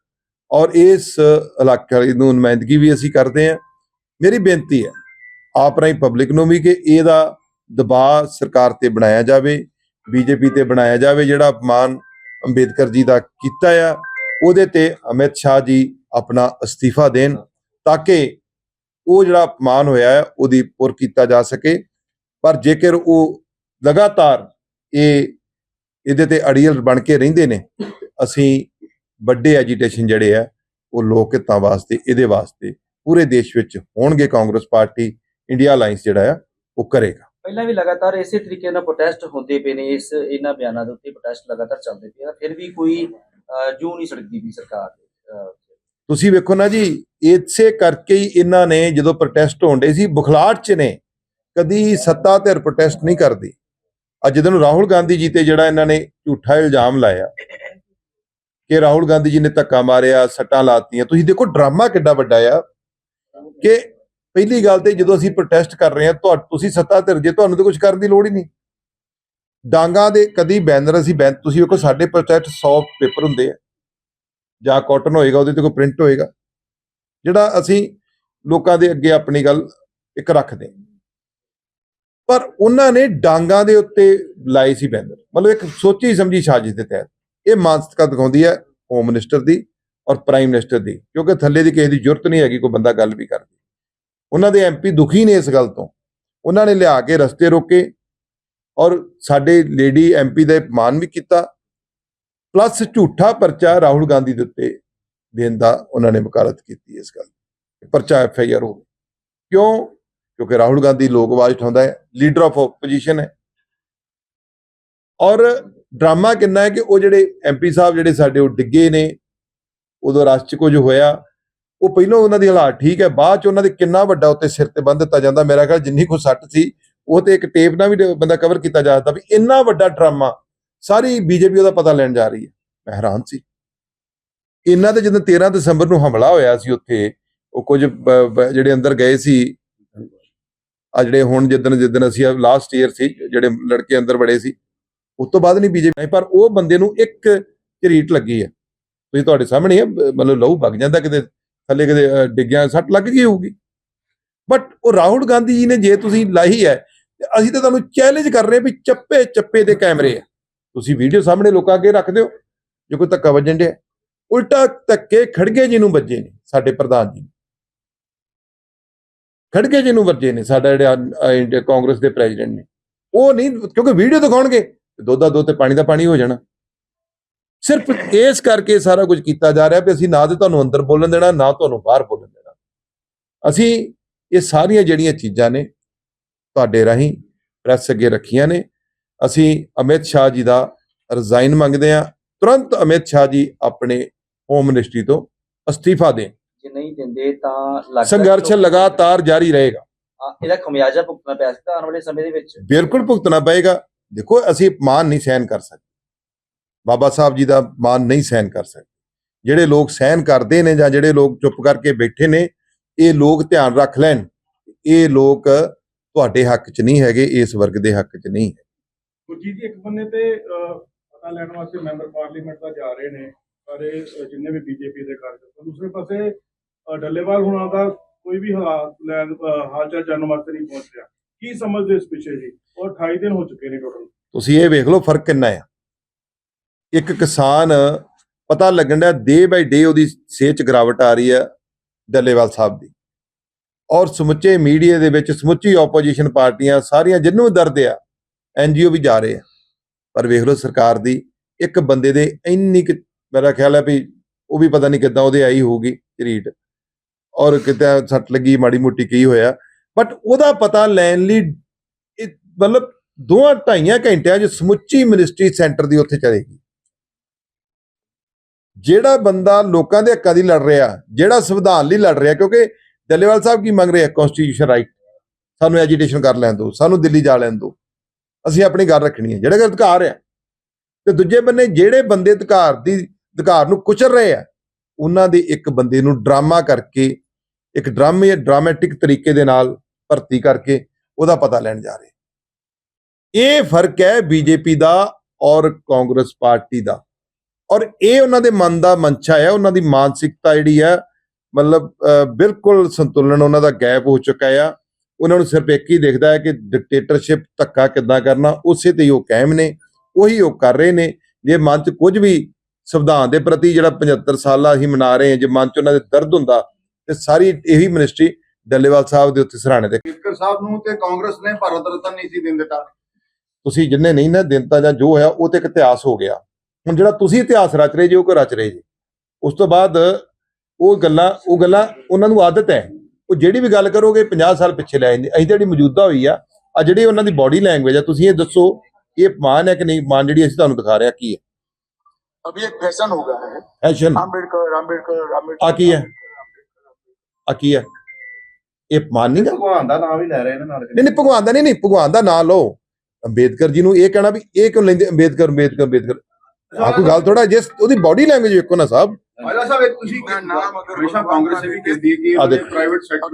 ਔਰ ਇਸ ਇਲਾਕੇ ਨੂੰ ਨੁਮਾਇੰਦਗੀ ਵੀ ਅਸੀਂ ਕਰਦੇ ਹਾਂ। ਮੇਰੀ ਬੇਨਤੀ ਹੈ, ਆਪ ਰਾਹੀਂ ਪਬਲਿਕ ਨੂੰ ਵੀ ਕਿ ਇਹਦਾ ਦਬਾਅ ਸਰਕਾਰ ਤੇ ਬਣਾਇਆ ਜਾਵੇ, ਬੀਜੇਪੀ ਤੇ ਬਣਾਇਆ ਜਾਵੇ, ਜਿਹੜਾ ਅਪਮਾਨ ਅੰਬੇਦਕਰ ਜੀ ਦਾ ਕੀਤਾ ਆ, ਉਹਦੇ ਤੇ ਅਮਿਤ ਸ਼ਾਹ ਜੀ ਆਪਣਾ ਅਸਤੀਫਾ ਦੇਣ ਤਾਂ ਕਿ ਉਹ ਜਿਹੜਾ ਅਪਮਾਨ ਹੋਇਆ ਹੈ, ਉਹਦੀ ਪੁਰ ਕੀਤਾ ਜਾ ਸਕੇ। ਪਰ ਜੇਕਰ ਉਹ ਲਗਾਤਾਰ ਇਹ ਇਹਦੇ ਤੇ ਅੜੀਅਲ ਬਣ ਕੇ ਰਹਿੰਦੇ ਨੇ, ਅਸੀਂ ਵੱਡੇ ਐਜੀਟੇਸ਼ਨ ਜਿਹੜੇ ਆ ਉਹ ਲੋਕ ਹਿੱਤਾਂ ਵਾਸਤੇ ਇਹਦੇ ਵਾਸਤੇ ਪੂਰੇ ਦੇਸ਼ ਵਿੱਚ ਹੋਣਗੇ ਕਾਂਗਰਸ ਪਾਰਟੀ ਇੰਡੀਆ ਅਲਾਈਅੰਸ ਜਿਹੜਾ ਆ ਉਹ ਕਰੇਗਾ। ਪਹਿਲਾਂ ਵੀ ਲਗਾਤਾਰ ਇਸੇ ਤਰੀਕੇ ਨਾਲ ਪ੍ਰੋਟੈਸਟ ਹੁੰਦੇ ਪਏ ਨੇ ਇਸ ਇਹਨਾਂ ਬਿਆਨਾਂ ਦੇ ਉੱਤੇ ਪ੍ਰੋਟੈਸਟ ਲਗਾਤਾਰ ਚੱਲਦੇ ਪਏ ਆ ਫਿਰ ਵੀ ਕੋਈ ਜੂੰ ਨਹੀਂ ਸੜਕਦੀ ਵੀ ਸਰਕਾਰ ਤੁਸੀਂ ਵੇਖੋ ਨਾ ਜੀ ਇਸੇ ਕਰਕੇ ਹੀ ਇਹਨਾਂ ਨੇ ਜਦੋਂ ਪ੍ਰੋਟੈਸਟ ਹੋਣਦੇ ਸੀ ਬੁਖਲਾਟ ਚ ਨੇ ਕਦੀ ਸੱਤਾ ਧਿਰ ਪ੍ਰੋਟੈਸਟ ਨਹੀਂ ਕਰਦੀ। ਅੱਜ ਜਦੋਂ ਰਾਹੁਲ ਗਾਂਧੀ ਜੀ ਤੇ ਜਿਹੜਾ ਇਹਨਾਂ ਨੇ ਝੂਠਾ ਇਲਜ਼ਾਮ ਲਾਇਆ ਕਿ ਰਾਹੁਲ ਗਾਂਧੀ ਜੀ ਨੇ ਧੱਕਾ ਮਾਰਿਆ, ਸੱਟਾਂ ਲਾਤੀਆਂ। ਤੁਸੀਂ ਦੇਖੋ, ਡਰਾਮਾ ਕਿੱਡਾ ਵੱਡਾ ਆ ਕਿ ਪਹਿਲੀ ਗੱਲ ਤੇ ਜਦੋਂ ਅਸੀਂ ਪ੍ਰੋਟੈਸਟ ਕਰ ਰਹੇ ਹਾਂ, ਤੁਹਾ, ਤੁਸੀਂ ਸੱਤਾ ਧਿਰ ਜੇ, ਤੁਹਾਨੂੰ ਤਾਂ ਕੁਝ ਕਰਨ ਦੀ ਲੋੜ ਹੀ ਨਹੀਂ। ਡਾਂਗਾ ਦੇ ਕਦੀ ਬੈਨਰ ਅਸੀਂ ਬੈਨ, ਤੁਸੀਂ ਵੇਖੋ, ਸਾਡੇ ਪ੍ਰੋਟੈਸਟ 100 ਪੇਪਰ ਹੁੰਦੇ ਆ। ਜਾਂ ਕਾਟਨ ਹੋਏਗਾ, ਉਹਦੇ ਤੇ ਕੋਈ ਪ੍ਰਿੰਟ ਹੋਏਗਾ। ਜਿਹੜਾ ਅਸੀਂ ਲੋਕਾਂ ਦੇ ਅੱਗੇ ਆਪਣੀ ਗੱਲ ਇੱਕ ਰੱਖਦੇ ਪਰ ਉਹਨਾਂ ਨੇ ਡਾਂਗਾ ਦੇ ਉੱਤੇ ਲਾਏ ਸੀ ਬੈਨਰ। ਮਤਲਬ ਇੱਕ ਸੋਚੀ ਸਮਝੀ ਸਾਜ਼ਿਸ਼ ਦੇ ਤਹਿਤ। ਇਹ ਮਾਨਸਿਕਤਾ ਦਿਖਾਉਂਦੀ ਹੈ ਹੋਮ ਮਿਨਿਸਟਰ ਦੀ ਔਰ ਪ੍ਰਾਈਮ ਮਿਨਿਸਟਰ ਦੀ, ਕਿਉਂਕਿ ਥੱਲੇ ਦੀ ਕਿਸੇ ਦੀ ਜ਼ਰੂਰਤ ਨਹੀਂ ਹੈਗੀ, ਕੋਈ ਬੰਦਾ ਗੱਲ ਵੀ ਕਰਦੀ। ਉਹਨਾਂ ਦੇ ਐਮਪੀ ਦੁਖੀ ਨੇ ਇਸ ਗੱਲ ਤੋਂ। ਉਹਨਾਂ ਨੇ ਲਿਆ ਕੇ ਰਸਤੇ ਰੋਕੇ ਔਰ ਸਾਡੇ ਲੇਡੀ ਐਮਪੀ ਦਾ ਮਾਨ ਵੀ ਕੀਤਾ। ਪਲੱਸ ਝੂਠਾ ਪਰਚਾ ਰਾਹੁਲ ਗਾਂਧੀ ਦੇ ਉੱਤੇ ਦੇਣ ਦਾ ਉਹਨਾਂ ਨੇ ਵਕਾਲਤ ਕੀਤੀ ਇਸ ਗੱਲ ਪਰਚਾ ਐਫ ਆਈ ਆਰ ਹੋ ਕਿਉਂ? ਕਿਉਂਕਿ ਰਾਹੁਲ ਗਾਂਧੀ ਲੋਕ ਆਵਾਜ਼ ਉਠਾਉਂਦਾ ਹੈ ਲੀਡਰ ਆਫ ਆਪੋਜੀਸ਼ਨ ਹੈ। ਔਰ ਡਰਾਮਾ ਕਿੰਨਾ ਹੈ ਕਿ ਉਹ ਜਿਹੜੇ ਐਮਪੀ ਸਾਹਿਬ ਜਿਹੜੇ ਸਾਡੇ ਉਹ ਡਿੱਗੇ ਨੇ, ਉਦੋਂ ਰਸ਼ 'ਚ ਕੁਝ ਹੋਇਆ। ਉਹ ਪਹਿਲਾਂ ਉਹਨਾਂ ਦੀ ਹਾਲਾਤ ਠੀਕ ਹੈ, ਬਾਅਦ ਚ ਉਹਨਾਂ ਦੇ ਕਿੰਨਾ ਵੱਡਾ ਉੱਤੇ ਸਿਰ ਤੇ ਬੰਨ ਦਿੱਤਾ ਜਾਂਦਾ। ਮੇਰਾ ਖਿਆਲ ਜਿੰਨੀ ਕੋ ਸੱਟ ਸੀ, ਉਹ ਤੇ ਇੱਕ ਟੇਪ ਨਾਲ ਵੀ ਬੰਦਾ ਕਵਰ ਕੀਤਾ ਜਾ ਸਕਦਾ ਵੀ ਇੰਨਾ ਵੱਡਾ ਡਰਾਮਾ, ਸਾਰੀ ਬੀਜੇਪੀ ਉਹਦਾ ਪਤਾ ਲੈਣ ਜਾ ਰਹੀ ਹੈ। ਮੈਂ ਹੈਰਾਨ ਸੀ। ਇਹਨਾਂ ਦੇ ਜਦੋਂ 13 ਦਸੰਬਰ ਨੂੰ ਹਮਲਾ ਹੋਇਆ ਸੀ ਉੱਥੇ, ਉਹ ਕੁਝ ਜਿਹੜੇ ਅੰਦਰ ਗਏ ਸੀ ਆ ਜਿਹੜੇ ਹੁਣ ਜਿੱਦਣ ਜਿੱਦਣ ਅਸੀਂ ਲਾਸਟ ਈਅਰ ਸੀ, ਜਿਹੜੇ ਲੜਕੇ ਅੰਦਰ ਬੜੇ ਸੀ ਉਸ ਤੋਂ ਬਾਅਦ ਨਹੀਂ ਬੀਜੇਪੀ ਪਰ ਉਹ ਬੰਦੇ ਨੂੰ ਇੱਕ ਝਰੀਟ ਲੱਗੀ ਹੈ ਤੁਸੀਂ ਤੁਹਾਡੇ ਸਾਹਮਣੇ ਹੈ ਮਤਲਬ ਲਹੂ ਵਗ ਜਾਂਦਾ ਕਿਤੇ, ਥੱਲੇ ਕਿਤੇ ਡਿੱਗਿਆ ਸੱਟ ਲੱਗ ਗਈ ਹੋਊਗੀ। ਬਟ ਉਹ ਰਾਹੁਲ ਗਾਂਧੀ ਜੀ ਨੇ ਜੇ ਤੁਸੀਂ ਲਾਹੀ ਹੈ ਅਸੀਂ ਤਾਂ ਤੁਹਾਨੂੰ ਚੈਲੰਜ ਕਰ ਰਹੇ ਵੀ ਚੱਪੇ ਚੱਪੇ ਦੇ ਕੈਮਰੇ ਆ। ਤੁਸੀਂ ਵੀਡੀਓ ਸਾਹਮਣੇ ਲੋਕਾਂ ਅੱਗੇ ਰੱਖ ਦਿਓ, ਜੇ ਕੋਈ ਧੱਕਾ ਵੱਜਣ ਡਿਆ। ਉਲਟਾ ਧੱਕੇ ਖੜਗੇ ਜੀ ਨੂੰ ਵੱਜੇ ਨੇ, ਸਾਡੇ ਪ੍ਰਧਾਨ ਜੀ। ਖੜਗੇ ਜੀ ਨੂੰ ਵੱਜੇ ਨੇ, ਸਾਡਾ ਜਿਹੜਾ ਕਾਂਗਰਸ ਦੇ ਪ੍ਰੈਜ਼ੀਡੈਂਟ ਨੇ। ਉਹ ਨਹੀਂ, ਕਿਉਂਕਿ ਵੀਡੀਓ ਦਿਖਾਉਣਗੇ। ਦੁੱਧ ਦਾ ਦੁੱਧ ਤੇ ਪਾਣੀ ਦਾ ਪਾਣੀ ਹੋ ਜਾਣਾ। ਸਿਰਫ ਇਸ ਕਰਕੇ ਸਾਰਾ ਕੁਝ ਕੀਤਾ ਜਾ ਰਿਹਾ ਵੀ ਅਸੀਂ ਨਾ ਤੇ ਤੁਹਾਨੂੰ ਅੰਦਰ ਬੋਲਣ ਦੇਣਾ ਨਾ ਤੁਹਾਨੂੰ ਬਾਹਰ ਬੋਲਣ ਦੇਣਾ। ਅਸੀਂ ਇਹ ਸਾਰੀਆਂ ਜਿਹੜੀਆਂ ਚੀਜ਼ਾਂ ਨੇ ਤੁਹਾਡੇ ਰਾਹੀਂ ਪ੍ਰੈਸ ਅੱਗੇ ਰੱਖੀਆਂ ਨੇ। ਅਸੀਂ ਅਮਿਤ ਸ਼ਾਹ ਜੀ ਦਾ ਰਿਜ਼ਾਈਨ ਮੰਗਦੇ ਹਾਂ। ਤੁਰੰਤ ਅਮਿਤ ਸ਼ਾਹ ਜੀ ਆਪਣੇ ਹੋਮ ਮਿਨਿਸਟਰੀ ਤੋਂ ਅਸਤੀਫਾ ਦੇਣ। ਜੇ ਨਹੀਂ ਦਿੰਦੇ ਤਾਂ ਲੱਗਦਾ ਸੰਘਰਸ਼ ਲਗਾਤਾਰ ਜਾਰੀ ਰਹੇਗਾ। ਇਹਦਾ ਖਮਿਆਜਾ ਭੁਗਤਣਾ ਪੈ ਸਕਦਾ ਆਉਣ ਵਾਲੇ ਸਮੇਂ ਦੇ ਵਿੱਚ। ਬਿਲਕੁਲ ਭੁਗਤਣਾ ਪਏਗਾ। ਦੇਖੋ ਅਸੀਂ ਮਾਨ ਨਹੀਂ ਸਹਿਨ ਕਰ ਸਕਦੇ। ਬਾਬਾ ਸਾਹਿਬ ਜੀ ਦਾ ਮਾਨ ਨਹੀਂ ਸਹਿਨ ਕਰ ਸਕਦੇ। ਜਿਹੜੇ ਲੋਕ ਸਹਿਨ ਕਰਦੇ ਨੇ ਜਾਂ ਜਿਹੜੇ ਲੋਕ ਚੁੱਪ ਕਰਕੇ ਬੈਠੇ ਨੇ ਇਹ ਲੋਕ ਧਿਆਨ ਰੱਖ ਲੈਣ। ਇਹ ਲੋਕ ਤੁਹਾਡੇ ਹੱਕ 'ਚ ਨਹੀਂ ਹੈਗੇ ਇਸ ਵਰਗ ਦੇ ਹੱਕ 'ਚ ਨਹੀਂ ਹੈ ਗੁਰਜੀਤ ਜੀ ਇੱਕ ਬੰਨੇ ਤੇ ਪਤਾ ਲੈਣ ਵਾਸਤੇ ਮੈਂਬਰ ਪਾਰਲੀਮੈਂਟ ਦਾ ਜਾ ਰਹੇ ਨੇ ਸਾਰੇ ਜਿੰਨੇ ਵੀ ਬੀਜੇਪੀ ਦੇ ਕਾਰਜਕਰਤਾ ਦੂਸਰੇ ਪਾਸੇ ਅਹ, ਡੱਲੇਵਾਲ ਹੁਣਾਂ ਦਾ ਕੋਈ ਵੀ ਹਾਲਾਤ ਲੈਣ ਅਹ, ਹਾਲ ਚਾਲ ਜਾਣਨ ਵਾਸਤੇ ਨਹੀਂ ਪਹੁੰਚ ਰਿਹਾ। ਕੀ ਸਮਝਦੇ ਇਸ ਪਿੱਛੇ ਜੀ? ਔਰ 28 ਦਿਨ ਹੋ ਚੁੱਕੇ ਨੇ ਟੋਟਲ ਤੁਸੀਂ ਇਹ ਵੇਖ ਲਓ, ਫ਼ਰਕ ਕਿੰਨਾ ਆ। ਇੱਕ ਕਿਸਾਨ, ਪਤਾ ਲੱਗਣ ਦਾ ਡੇ ਬਾਈ ਡੇ ਉਹਦੀ ਸਿਹਤ 'ਚ ਗਿਰਾਵਟ ਆ ਰਹੀ ਹੈ ਡੱਲੇਵਾਲ ਸਾਹਿਬ ਦੀ। ਔਰ ਸਮੁੱਚੇ ਮੀਡੀਆ ਦੇ ਵਿੱਚ ਸਮੁੱਚੀ ਆਪੋਜੀਸ਼ਨ ਪਾਰਟੀਆਂ ਸਾਰੀਆਂ ਜਿੰਨੂੰ ਦਰਦ ਆ ਐਨਜੀਓ ਵੀ ਜਾ ਰਹੇ ਆ। ਪਰ ਵੇਖ ਲਓ ਸਰਕਾਰ ਦੀ, ਇੱਕ ਬੰਦੇ ਦੇ ਇੰਨੀ ਮੇਰਾ ਖਿਆਲ ਹੈ ਵੀ ਉਹ ਵੀ ਪਤਾ ਨਹੀਂ ਕਿੱਦਾਂ ਉਹਦੇ ਆਈ ਹੋਊਗੀ ਰੀਟ ਔਰ ਕਿਤੇ ਸੱਟ ਲੱਗੀ, ਮਾੜੀ ਮੋਟੀ ਕੀ ਹੋਇਆ ਬਟ ਉਹਦਾ ਪਤਾ ਲੈਣ ਲਈ ਮਤਲਬ ਦੋਆਂ ਢਾਈਆਂ ਘੰਟਿਆਂ 'ਚ ਸਮੁੱਚੀ ਮਿਨਿਸਟਰੀ ਸੈਂਟਰ ਦੀ ਉੱਥੇ ਚਲੇਗੀ। ਜਿਹੜਾ ਬੰਦਾ ਲੋਕਾਂ ਦੇ ਹੱਕਾਂ ਦੀ ਲੜ ਰਿਹਾ, ਜਿਹੜਾ ਸੰਵਿਧਾਨ ਲਈ ਲੜ ਰਿਹਾ, ਕਿਉਂਕਿ ਡੱਲੇਵਾਲ ਸਾਹਿਬ ਕੀ ਮੰਗ ਰਹੇ ਆ? ਕਨਸਟੀਟਿਊਸ਼ਨ ਰਾਈਟ ਸਾਨੂੰ ਐਜੀਟੇਸ਼ਨ ਕਰ ਲੈਣ ਦਿਓ, ਸਾਨੂੰ ਦਿੱਲੀ ਜਾ ਲੈਣ ਦਿਓ। ਅਸੀਂ ਆਪਣੀ ਗੱਲ ਰੱਖਣੀ ਹੈ, ਜਿਹੜਾ ਕਿ ਅਧਿਕਾਰ ਆ। ਤੇ ਦੂਜੇ ਬੰਨੇ ਜਿਹੜੇ ਬੰਦੇ ਅਧਿਕਾਰ ਦੀ, ਅਧਿਕਾਰ ਨੂੰ ਕੁਚਲ ਰਹੇ ਆ, ਉਹਨਾਂ ਦੇ ਇੱਕ ਬੰਦੇ ਨੂੰ ਡਰਾਮਾ ਕਰਕੇ ਇੱਕ ਡਰਾਮੇ ਡਰਾਮੈਟਿਕ ਤਰੀਕੇ ਦੇ ਨਾਲ ਭਰਤੀ ਕਰਕੇ ਉਹਦਾ ਪਤਾ ਲੈਣ ਜਾ ਰਹੇ। ਇਹ ਫ਼ਰਕ ਹੈ ਬੀਜੇਪੀ ਦਾ ਔਰ ਕਾਂਗਰਸ ਪਾਰਟੀ ਦਾ। ਔਰ ਇਹ ਉਹਨਾਂ ਦੇ ਮਨ ਦਾ ਮਨਸ਼ਾ ਹੈ ਉਹਨਾਂ ਦੀ ਮਾਨਸਿਕਤਾ ਜਿਹੜੀ ਹੈ ਮਤਲਬ ਅਹ, ਬਿਲਕੁਲ ਸੰਤੁਲਨ ਉਹਨਾਂ ਦਾ ਗੈਪ ਹੋ ਚੁੱਕਾ ਆ। ਉਹਨਾਂ ਨੂੰ ਸਿਰਫ ਇੱਕ ਹੀ ਦੇਖਦਾ ਹੈ ਕਿ ਡਿਕਟੇਟਰਸ਼ਿਪ ਧੱਕਾ ਕਿੱਦਾਂ ਕਰਨਾ ਉਸੇ ਤੇ ਹੀ ਉਹ ਕਾਇਮ ਨੇ ਉਹੀ ਉਹ ਕਰ ਰਹੇ ਨੇ। ਜੇ ਮਨ 'ਚ ਕੁਝ ਵੀ ਸੰਵਿਧਾਨ ਦੇ ਪ੍ਰਤੀ ਜਿਹੜਾ 75 ਸਾਲਾ ਅਸੀਂ ਮਨਾ ਰਹੇ ਹਾਂ ਜੇ ਮਨ 'ਚ ਉਹਨਾਂ ਦੇ ਦਰਦ ਹੁੰਦਾ ਤੇ ਸਾਰੀ ਇਹੀ ਮਿਨਿਸਟਰੀ ਡੱਲੇਵਾਲ ਸਾਹਿਬ ਦੇ ਉੱਤੇ ਸਰਾਣੇ ਤੇ ਅੰਬੇਦਕਰ ਸਾਹਿਬ ਨੂੰ ਤੇ ਕਾਂਗਰਸ ਨੇ ਭਾਰਤ ਰਤਨ ਨਹੀਂ ਸੀ ਦਿਨ ਦਿੱਤਾ ਤੁਸੀਂ ਜਿੰਨੇ ਨਹੀਂ ਨਾ ਦਿਨਤਾ ਜਾਂ ਜੋ ਹੋਇਆ ਉਹ ਤੇ ਇੱਕ ਇਤਿਹਾਸ ਹੋ ਗਿਆ ਹੁਣ ਜਿਹੜਾ ਤੁਸੀਂ ਇਤਿਹਾਸ ਰਚ ਰਹੇ ਜੀ ਉਹ ਕੋ ਰਚ ਰਹੇ ਜੀ ਉਸ ਤੋਂ ਬਾਅਦ ਉਹ ਗੱਲਾਂ ਉਹ ਗੱਲਾਂ ਉਹਨਾਂ ਨੂੰ ਆਦਤ ਹੈ ਉਹ ਜਿਹੜੀ ਵੀ ਗੱਲ ਕਰੋਗੇ 50 ਸਾਲ ਪਿੱਛੇ ਲੈ ਜਾਂਦੇ ਅਸੀਂ ਤਾਂ ਜਿਹੜੀ ਮੌਜੂਦਾ ਹੋਈ ਆ ਆ ਜਿਹੜੀ ਉਹਨਾਂ ਦੀ ਬਾਡੀ ਲੈਂਗੁਏਜ ਆ ਤੁਸੀਂ ਇਹ ਦੱਸੋ ਇਹ ਮਾਨ ਹੈ ਕਿ ਨਹੀਂ ਮਾਨ ਜਿਹੜੀ ਅਸੀਂ ਤੁਹਾਨੂੰ ਦਿਖਾ ਰਿਹਾ ਕੀ ਹੈ अभी एक फैशन हो गया है ਐਸ਼ਨ आम्बेडकर आम्बेडकर आम्बेडकर आ की है? ਆ ਕੀ ਹੈ? ਇਹ ਮਾਨ ਨਹੀਂ ਭਗਵਾਨ ਦਾ ਨਾਮ ਵੀ ਲੈ ਰਹੇ ਨੇ ਨਾਲ ਨਹੀਂ ਨਹੀਂ ਭਗਵਾਨ ਦਾ ਨਹੀਂ ਨਹੀਂ ਭਗਵਾਨ ਦਾ ਨਾਂ ਲਓ। ਅੰਬੇਦਕਰ ਜੀ ਨੂੰ ਇਹ ਕਹਿਣਾ ਵੀ ਇਹ ਕਿਉਂ ਲੈਂਦੇ? ਅੰਬੇਦਕਰ ਅੰਬੇਦਕਰ ਅੰਬੇਦਕਰ। ਆ ਕੋਈ ਗੱਲ ਥੋੜਾ ਜਿਸ ਉਹਦੀ ਬਾਡੀ ਲੈਂਗੁਏਜ ਵੇਖੋ ਨਾ ਸਾਹਿਬ। ਮਾਇਲਾ ਸਾਹਿਬ ਇੱਕ ਤੁਸੀਂ ਨਾਮ ਅਗਰ ਹਮੇਸ਼ਾ ਕਾਂਗਰਸ ਵੀ ਕਹਿੰਦੀ ਹੈ ਕਿ ਉਹਨੇ। ਪ੍ਰਾਈਵੇਟ ਸੈਕਟਰ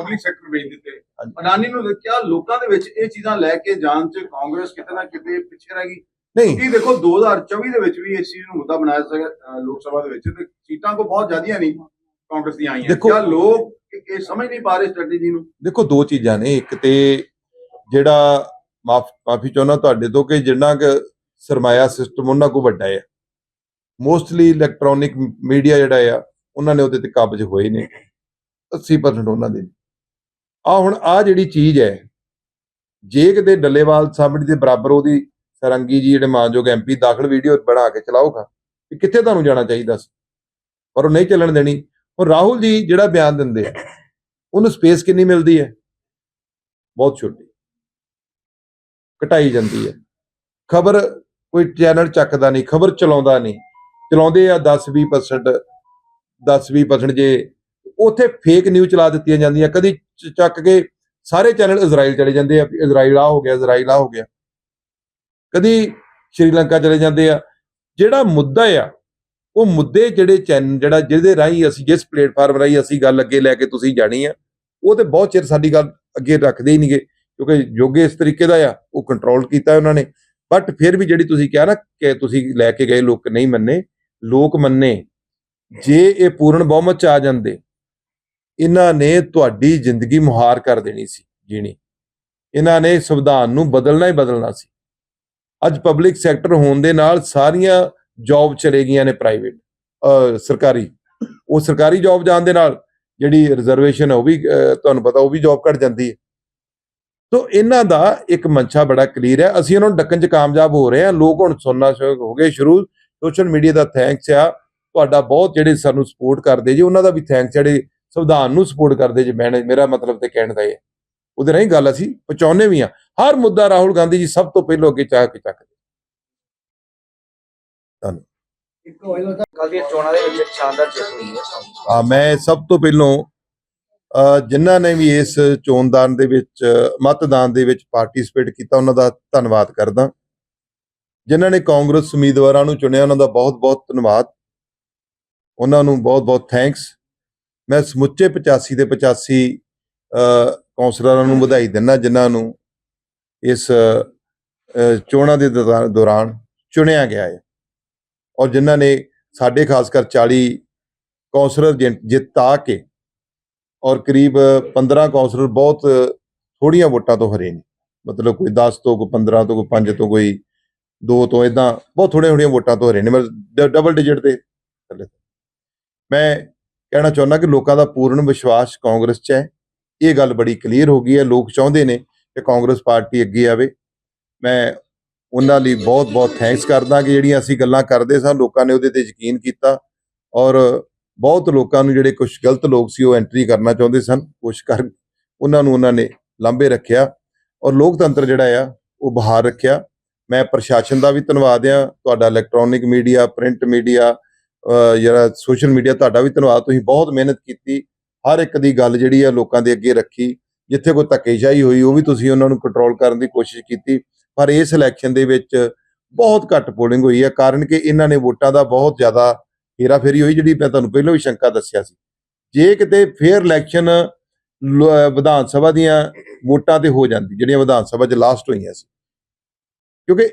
ਪਬਲਿਕ ਸੈਕਟਰ ਵੇਚ ਦਿੱਤੇ। ਅਡਾਨੀ ਨੂੰ ਦੇਖਿਆ ਲੋਕਾਂ ਦੇ ਵਿੱਚ ਇਹ ਚੀਜ਼ਾਂ ਲੈ ਕੇ ਜਾਣ ਚ ਕਾਂਗਰਸ ਕਿਤੇ ਨਾ ਕਿਤੇ ਪਿੱਛੇ ਰਹਿ ਗਈ। ਨਹੀਂ। ਕਿਉਂਕਿ ਦੇਖੋ 2024 ਦੇ ਵਿੱਚ ਵੀ ਇਸ ਚੀਜ਼ ਨੂੰ ਮੁੱਦਾ ਬਣਾਇਆ ਲੋਕ ਸਭਾ ਦੇ ਵਿੱਚ ਤੇ ਸੀਟਾਂ ਕੋ ਬਹੁਤ ਜ਼ਿਆਦੀਆਂ ਨਹੀਂ। ਕਾਂਗਰਸ ਦੀਆਂ ਆਈਆਂ। ਦੇਖੋ- ਕਿਆ ਲੋਕ ਇਹ ਇਹ ਸਮਝ ਨਹੀਂ ਪਾ ਰਹੇ ਸਟ੍ਰੈਟਜੀ ਨੂੰ। ਦੇਖੋ ਦੋ ਚੀਜ਼ਾਂ ਨੇ। ਇੱਕ ਤੇ ਜਿਹੜਾ ਮਾਫ ਮਾਫੀ ਚਾਹੁੰਦਾ ਤੁਹਾਡੇ ਤੋਂ ਕਿ ਜਿੰਨਾ ਕੁ ਸਰਮਾਇਆ ਸਿਸਟਮ ਉਹਨਾਂ ਕੋ ਵੱਡਾ ਹੈ ਮੋਸਟਲੀ ਇਲੈਕਟ੍ਰੋਨਿਕ ਮੀਡੀਆ ਜਿਹੜਾ ਆ ਉਹਨਾਂ ਨੇ ਉਹਦੇ ਤੇ ਕਾਬਜ ਹੋਏ ਨੇ। 80% ਉਹਨਾਂ ਦੇ। ਆ ਹੁਣ ਆ ਜਿਹੜੀ ਚੀਜ਼ ਹੈ ਜੇ ਕਿਤੇ ਡੱਲੇਵਾਲ ਸਾਹਮਣੇ ਦੇ ਬਰਾਬਰ ਉਹਦੀ ਸਰੰਗੀ ਜੀ ਜਿਹੜੇ ਮਾਨਯੋਗ ਐਮਪੀ ਦਾਖਲ ਵੀਡੀਓ ਬਣਾ ਕੇ ਚਲਾਓਗਾ ਕਿ ਕਿੱਥੇ ਤੁਹਾਨੂੰ ਜਾਣਾ ਚਾਹੀਦਾ ਸੀ? ਪਰ ਉਹ ਨਹੀਂ ਚੱਲਣ ਦੇਣੀ। ਹੁਣ ਰਾਹੁਲ ਜੀ ਜਿਹੜਾ ਬਿਆਨ ਦਿੰਦੇ ਆ, ਉਹਨੂੰ ਸਪੇਸ ਕਿੰਨੀ ਮਿਲਦੀ ਹੈ? ਬਹੁਤ ਛੋਟੀ। ਘਟਾਈ ਜਾਂਦੀ ਹੈ। ਖਬਰ ਕੋਈ ਚੈਨਲ ਚੱਕਦਾ ਨਹੀਂ, ਖਬਰ ਚਲਾਉਂਦਾ ਨਹੀਂ। ਚਲਾਉਂਦੇ ਆ 10 20% 10 20% ਜੇ। ਉਥੇ ਫੇਕ ਨਿਊਜ਼ ਚਲਾ ਦਿੱਤੀਆਂ ਜਾਂਦੀਆਂ। ਕਦੀ ਚੱਕ ਕੇ ਸਾਰੇ ਚੈਨਲ ਇਜ਼ਰਾਈਲ ਚਲੇ ਜਾਂਦੇ ਆ, ਵੀ ਇਜ਼ਰਾਈਲ ਆ ਹੋ ਗਿਆ, ਇਜ਼ਰਾਈਲ ਆ ਹੋ ਗਿਆ। ਕਦੀ ਸ਼੍ਰੀਲੰਕਾ ਚਲੇ ਜਾਂਦੇ ਆ। ਜਿਹੜਾ ਮੁੱਦਾ ਆ ਉਹ ਮੁੱਦੇ ਜਿਹੜੇ ਚੈਨ ਜਿਹੜਾ ਜਿਹਦੇ ਰਾਹੀਂ ਅਸੀਂ, ਜਿਸ ਪਲੇਟਫਾਰਮ ਰਾਹੀਂ ਅਸੀਂ ਗੱਲ ਅੱਗੇ ਲੈ ਕੇ ਤੁਸੀਂ ਜਾਣੀ ਆ, ਉਹ ਤੇ ਬਹੁਤ ਚਿਰ ਸਾਡੀ ਗੱਲ ਅੱਗੇ ਰੱਖਦੇ ਹੀ ਨਹੀਂਗੇ, ਕਿਉਂਕਿ ਯੋਗੇ ਇਸ ਤਰੀਕੇ ਦਾ ਆ, ਉਹ ਕੰਟਰੋਲ ਕੀਤਾ ਉਹਨਾਂ ਨੇ। ਬਟ ਫਿਰ ਵੀ ਜਿਹੜੀ ਤੁਸੀਂ ਕਿਹਾ ਨਾ ਕਿ ਤੁਸੀਂ ਲੈ ਕੇ ਗਏ, ਲੋਕ ਨਹੀਂ ਮੰਨੇ, ਲੋਕ ਮੰਨੇ। ਜੇ ਇਹ ਪੂਰਨ ਬਹੁਮਤ ਚ ਆ ਜਾਂਦੇ, ਇਹਨਾਂ ਨੇ ਤੁਹਾਡੀ ਜ਼ਿੰਦਗੀ ਮੁਹਾਰ ਕਰ ਦੇਣੀ ਸੀ ਜੀਣੀ। ਇਹਨਾਂ ਨੇ ਸੰਵਿਧਾਨ ਨੂੰ ਬਦਲਣਾ ਹੀ ਬਦਲਣਾ ਸੀ। ਅੱਜ ਪਬਲਿਕ ਸੈਕਟਰ ਹੋਣ ਦੇ ਨਾਲ ਸਾਰੀਆਂ ਜੌਬ ਚਲੇ ਗਈਆਂ ਨੇ ਪ੍ਰਾਈਵੇਟ ਸਰਕਾਰੀ। ਉਹ ਸਰਕਾਰੀ ਜੌਬ ਜਾਣ ਦੇ ਨਾਲ ਜਿਹੜੀ ਰਿਜ਼ਰਵੇਸ਼ਨ ਹੈ ਉਹ ਵੀ ਤੁਹਾਨੂੰ ਪਤਾ ਉਹ ਵੀ ਜੌਬ ਘਟ ਜਾਂਦੀ ਹੈ। ਸੋ ਇਹਨਾਂ ਦਾ ਇੱਕ ਮੰਸ਼ਾ ਬੜਾ ਕਲੀਅਰ ਹੈ। ਅਸੀਂ ਉਹਨਾਂ ਨੂੰ ਡੱਕਣ 'ਚ ਕਾਮਯਾਬ ਹੋ ਰਹੇ ਹਾਂ। ਲੋਕ ਹੁਣ ਸੁਣਨਾ ਹੋ ਗਏ ਸ਼ੁਰੂ। ਸੋਸ਼ਲ ਮੀਡੀਆ ਦਾ ਥੈਂਕਸ ਆ। ਤੁਹਾਡਾ ਬਹੁਤ ਜਿਹੜੇ ਸਾਨੂੰ ਸਪੋਰਟ ਕਰਦੇ ਜੀ, ਉਹਨਾਂ ਦਾ ਵੀ ਥੈਂਕਸ ਜਿਹੜੇ ਸੰਵਿਧਾਨ ਨੂੰ ਸਪੋਰਟ ਕਰਦੇ ਜੀ, ਮੈਂ, ਮੇਰਾ ਮਤਲਬ ਤੇ ਕਹਿਣ ਦਾ ਇਹ। ਹੈ। ਉਹਦੇ ਰਾਹੀਂ ਗੱਲ ਅਸੀਂ ਪਹੁੰਚਾਉਂਦੇ ਵੀ ਆ ਹਰ ਮੁੱਦਾ ਰਾਹੁਲ ਗਾਂਧੀ ਜੀ ਸਭ ਤੋਂ ਪਹਿਲਾਂ ਅੱਗੇ ਚਾਹ ਕੇ ਚੱਕਦੇ। ਕੱਲ ਦੀਆਂ ਚੋਣਾਂ ਦੇ ਵਿੱਚ ਇੱਕ ਸ਼ਾਨਦਾਰ ਜਿੱਤ ਹੋਈ ਹੈ। ਆ ਮੈਂ ਸਭ ਤੋਂ ਪਹਿਲਾਂ ਜਿਨ੍ਹਾਂ ਨੇ ਵੀ ਇਸ ਚੋਣਦਾਨ ਦੇ ਵਿੱਚ ਮਤਦਾਨ ਦੇ ਵਿੱਚ ਪਾਰਟਿਸਿਪੇਟ ਕੀਤਾ ਉਹਨਾਂ ਦਾ ਧੰਨਵਾਦ ਕਰਦਾ। ਜਿਨ੍ਹਾਂ ਨੇ ਕਾਂਗਰਸ ਉਮੀਦਵਾਰਾਂ ਨੂੰ ਚੁਣਿਆ ਉਹਨਾਂ ਦਾ ਬਹੁਤ-ਬਹੁਤ ਧੰਨਵਾਦ। ਉਹਨਾਂ ਨੂੰ ਬਹੁਤ-ਬਹੁਤ ਥੈਂਕਸ ਮੈਂ ਸਮੁੱਚੇ 85 ਦੇ 85 ਅ, ਕੌਂਸਲਰਾਂ ਨੂੰ ਵਧਾਈ ਦਿੰਦਾ ਜਿਨ੍ਹਾਂ ਨੂੰ ਇਸ ਚੋਣਾਂ ਦੇ ਦੌਰਾ- ਦੌਰਾਨ ਚੁਣਿਆ ਗਿਆ ਹੈ। ਔਰ ਜਿਨ੍ਹਾਂ ਨੇ ਸਾਡੇ ਖਾਸ ਕਰ 40 ਕੌਂਸਲਰ ਜਿ- ਜਿੱਤਾ ਕੇ ਔਰ ਕਰੀਬ 15 ਕੌਂਸਲਰ ਬਹੁਤ ਥੋੜੀਆਂ ਵੋਟਾਂ ਤੋਂ ਹਰੇ ਨੇ। ਮਤਲਬ ਕੋਈ 10 ਤੋਂ, ਕੋਈ 15 ਤੋਂ, ਕੋਈ 5 ਤੋਂ, ਕੋਈ 2 ਤੋਂ ਇਦਾਂ ਬਹੁਤ ਥੋੜੀਆਂ ਥੋੜੀਆਂ ਵੋਟਾਂ ਤੋਂ ਹਰੇ ਨੇ। ਮਤਲਬ ਡਬਲ ਡਿਜਿਟ 'ਤੇ ਮੈਂ ਕਹਿਣਾ ਚਾਹੁੰਦਾ ਕਿ ਲੋਕਾਂ ਦਾ ਪੂਰਨ ਵਿਸ਼ਵਾਸ ਕਾਂਗਰਸ 'ਚ ਹੈ। ਇਹ ਗੱਲ ਬੜੀ ਕਲੀਅਰ ਹੋ ਗਈ ਹੈ। ਲੋਕ ਚਾਹੁੰਦੇ ਨੇ ਕਿ ਕਾਂਗਰਸ ਪਾਰਟੀ ਅੱਗੇ ਆਵੇ। ਮੈਂ ਉਹਨਾਂ ਲਈ ਬਹੁਤ ਬਹੁਤ ਥੈਂਕਸ ਕਰਦਾ ਕਿ ਜਿਹੜੀਆਂ ਅਸੀਂ ਗੱਲਾਂ ਕਰਦੇ ਸਾਂ, ਲੋਕਾਂ ਨੇ ਉਹਦੇ ਤੇ ਯਕੀਨ ਕੀਤਾ ਔਰ ਬਹੁਤ ਲੋਕਾਂ ਨੂੰ ਜਿਹੜੇ ਕੁਝ ਗਲਤ ਲੋਕ ਸੀ ਉਹ ਐਂਟਰੀ ਕਰਨਾ ਚਾਹੁੰਦੇ ਸਨ। ਕੁਛ ਕਰ, ਉਹਨਾਂ ਨੂੰ ਉਹਨਾਂ ਨੇ ਲਾਂਬੇ ਰੱਖਿਆ ਔਰ ਲੋਕਤੰਤਰ ਜਿਹੜਾ ਆ, ਉਹ ਬਹਾਰ ਰੱਖਿਆ। ਮੈਂ ਪ੍ਰਸ਼ਾਸਨ ਦਾ ਵੀ ਧੰਨਵਾਦ ਆ ਤੁਹਾਡਾ ਇਲੈਕਟ੍ਰੋਨਿਕ ਮੀਡੀਆ ਪ੍ਰਿੰਟ ਮੀਡੀਆ ਜਿਹੜਾ ਸੋਸ਼ਲ ਮੀਡੀਆ ਤੁਹਾਡਾ ਵੀ ਧੰਨਵਾਦ। ਤੁਸੀਂ ਬਹੁਤ ਮਿਹਨਤ ਕੀਤੀ, ਹਰ ਇੱਕ ਦੀ ਗੱਲ ਜਿਹੜੀ ਆ ਲੋਕਾਂ ਦੇ ਅੱਗੇ ਰੱਖੀ, ਜਿੱਥੇ ਕੋਈ ਧੱਕੇਸ਼ਾਹੀ ਹੋਈ, ਉਹ ਵੀ ਤੁਸੀਂ ਉਹਨਾਂ ਨੂੰ ਕੰਟਰੋਲ ਕਰਨ ਦੀ ਕੋਸ਼ਿਸ਼ ਕੀਤੀ। ਪਰ ਇਸ ਇਲੈਕਸ਼ਨ ਦੇ ਵਿੱਚ ਬਹੁਤ ਘੱਟ ਪੋਲਿੰਗ ਹੋਈ ਹੈ, ਕਾਰਨ ਕਿ ਇਹਨਾਂ ਨੇ ਵੋਟਾਂ ਦਾ ਬਹੁਤ ਜ਼ਿਆਦਾ ਹੇਰਾਫੇਰੀ ਹੋਈ, ਜਿਹੜੀ ਮੈਂ ਤੁਹਾਨੂੰ ਪਹਿਲਾਂ ਵੀ ਸ਼ੰਕਾ ਦੱਸਿਆ ਸੀ। ਜੇ ਕਿਤੇ ਫੇਅਰ ਇਲੈਕਸ਼ਨ ਵਿਧਾਨ ਸਭਾ ਦੀਆਂ ਵੋਟਾਂ ਤੇ ਹੋ ਜਾਂਦੀ, ਜਿਹੜੀਆਂ ਵਿਧਾਨ ਸਭਾ 'ਚ ਲਾਸਟ ਹੋਈਆਂ ਸੀ। ਕਿਉਂਕਿ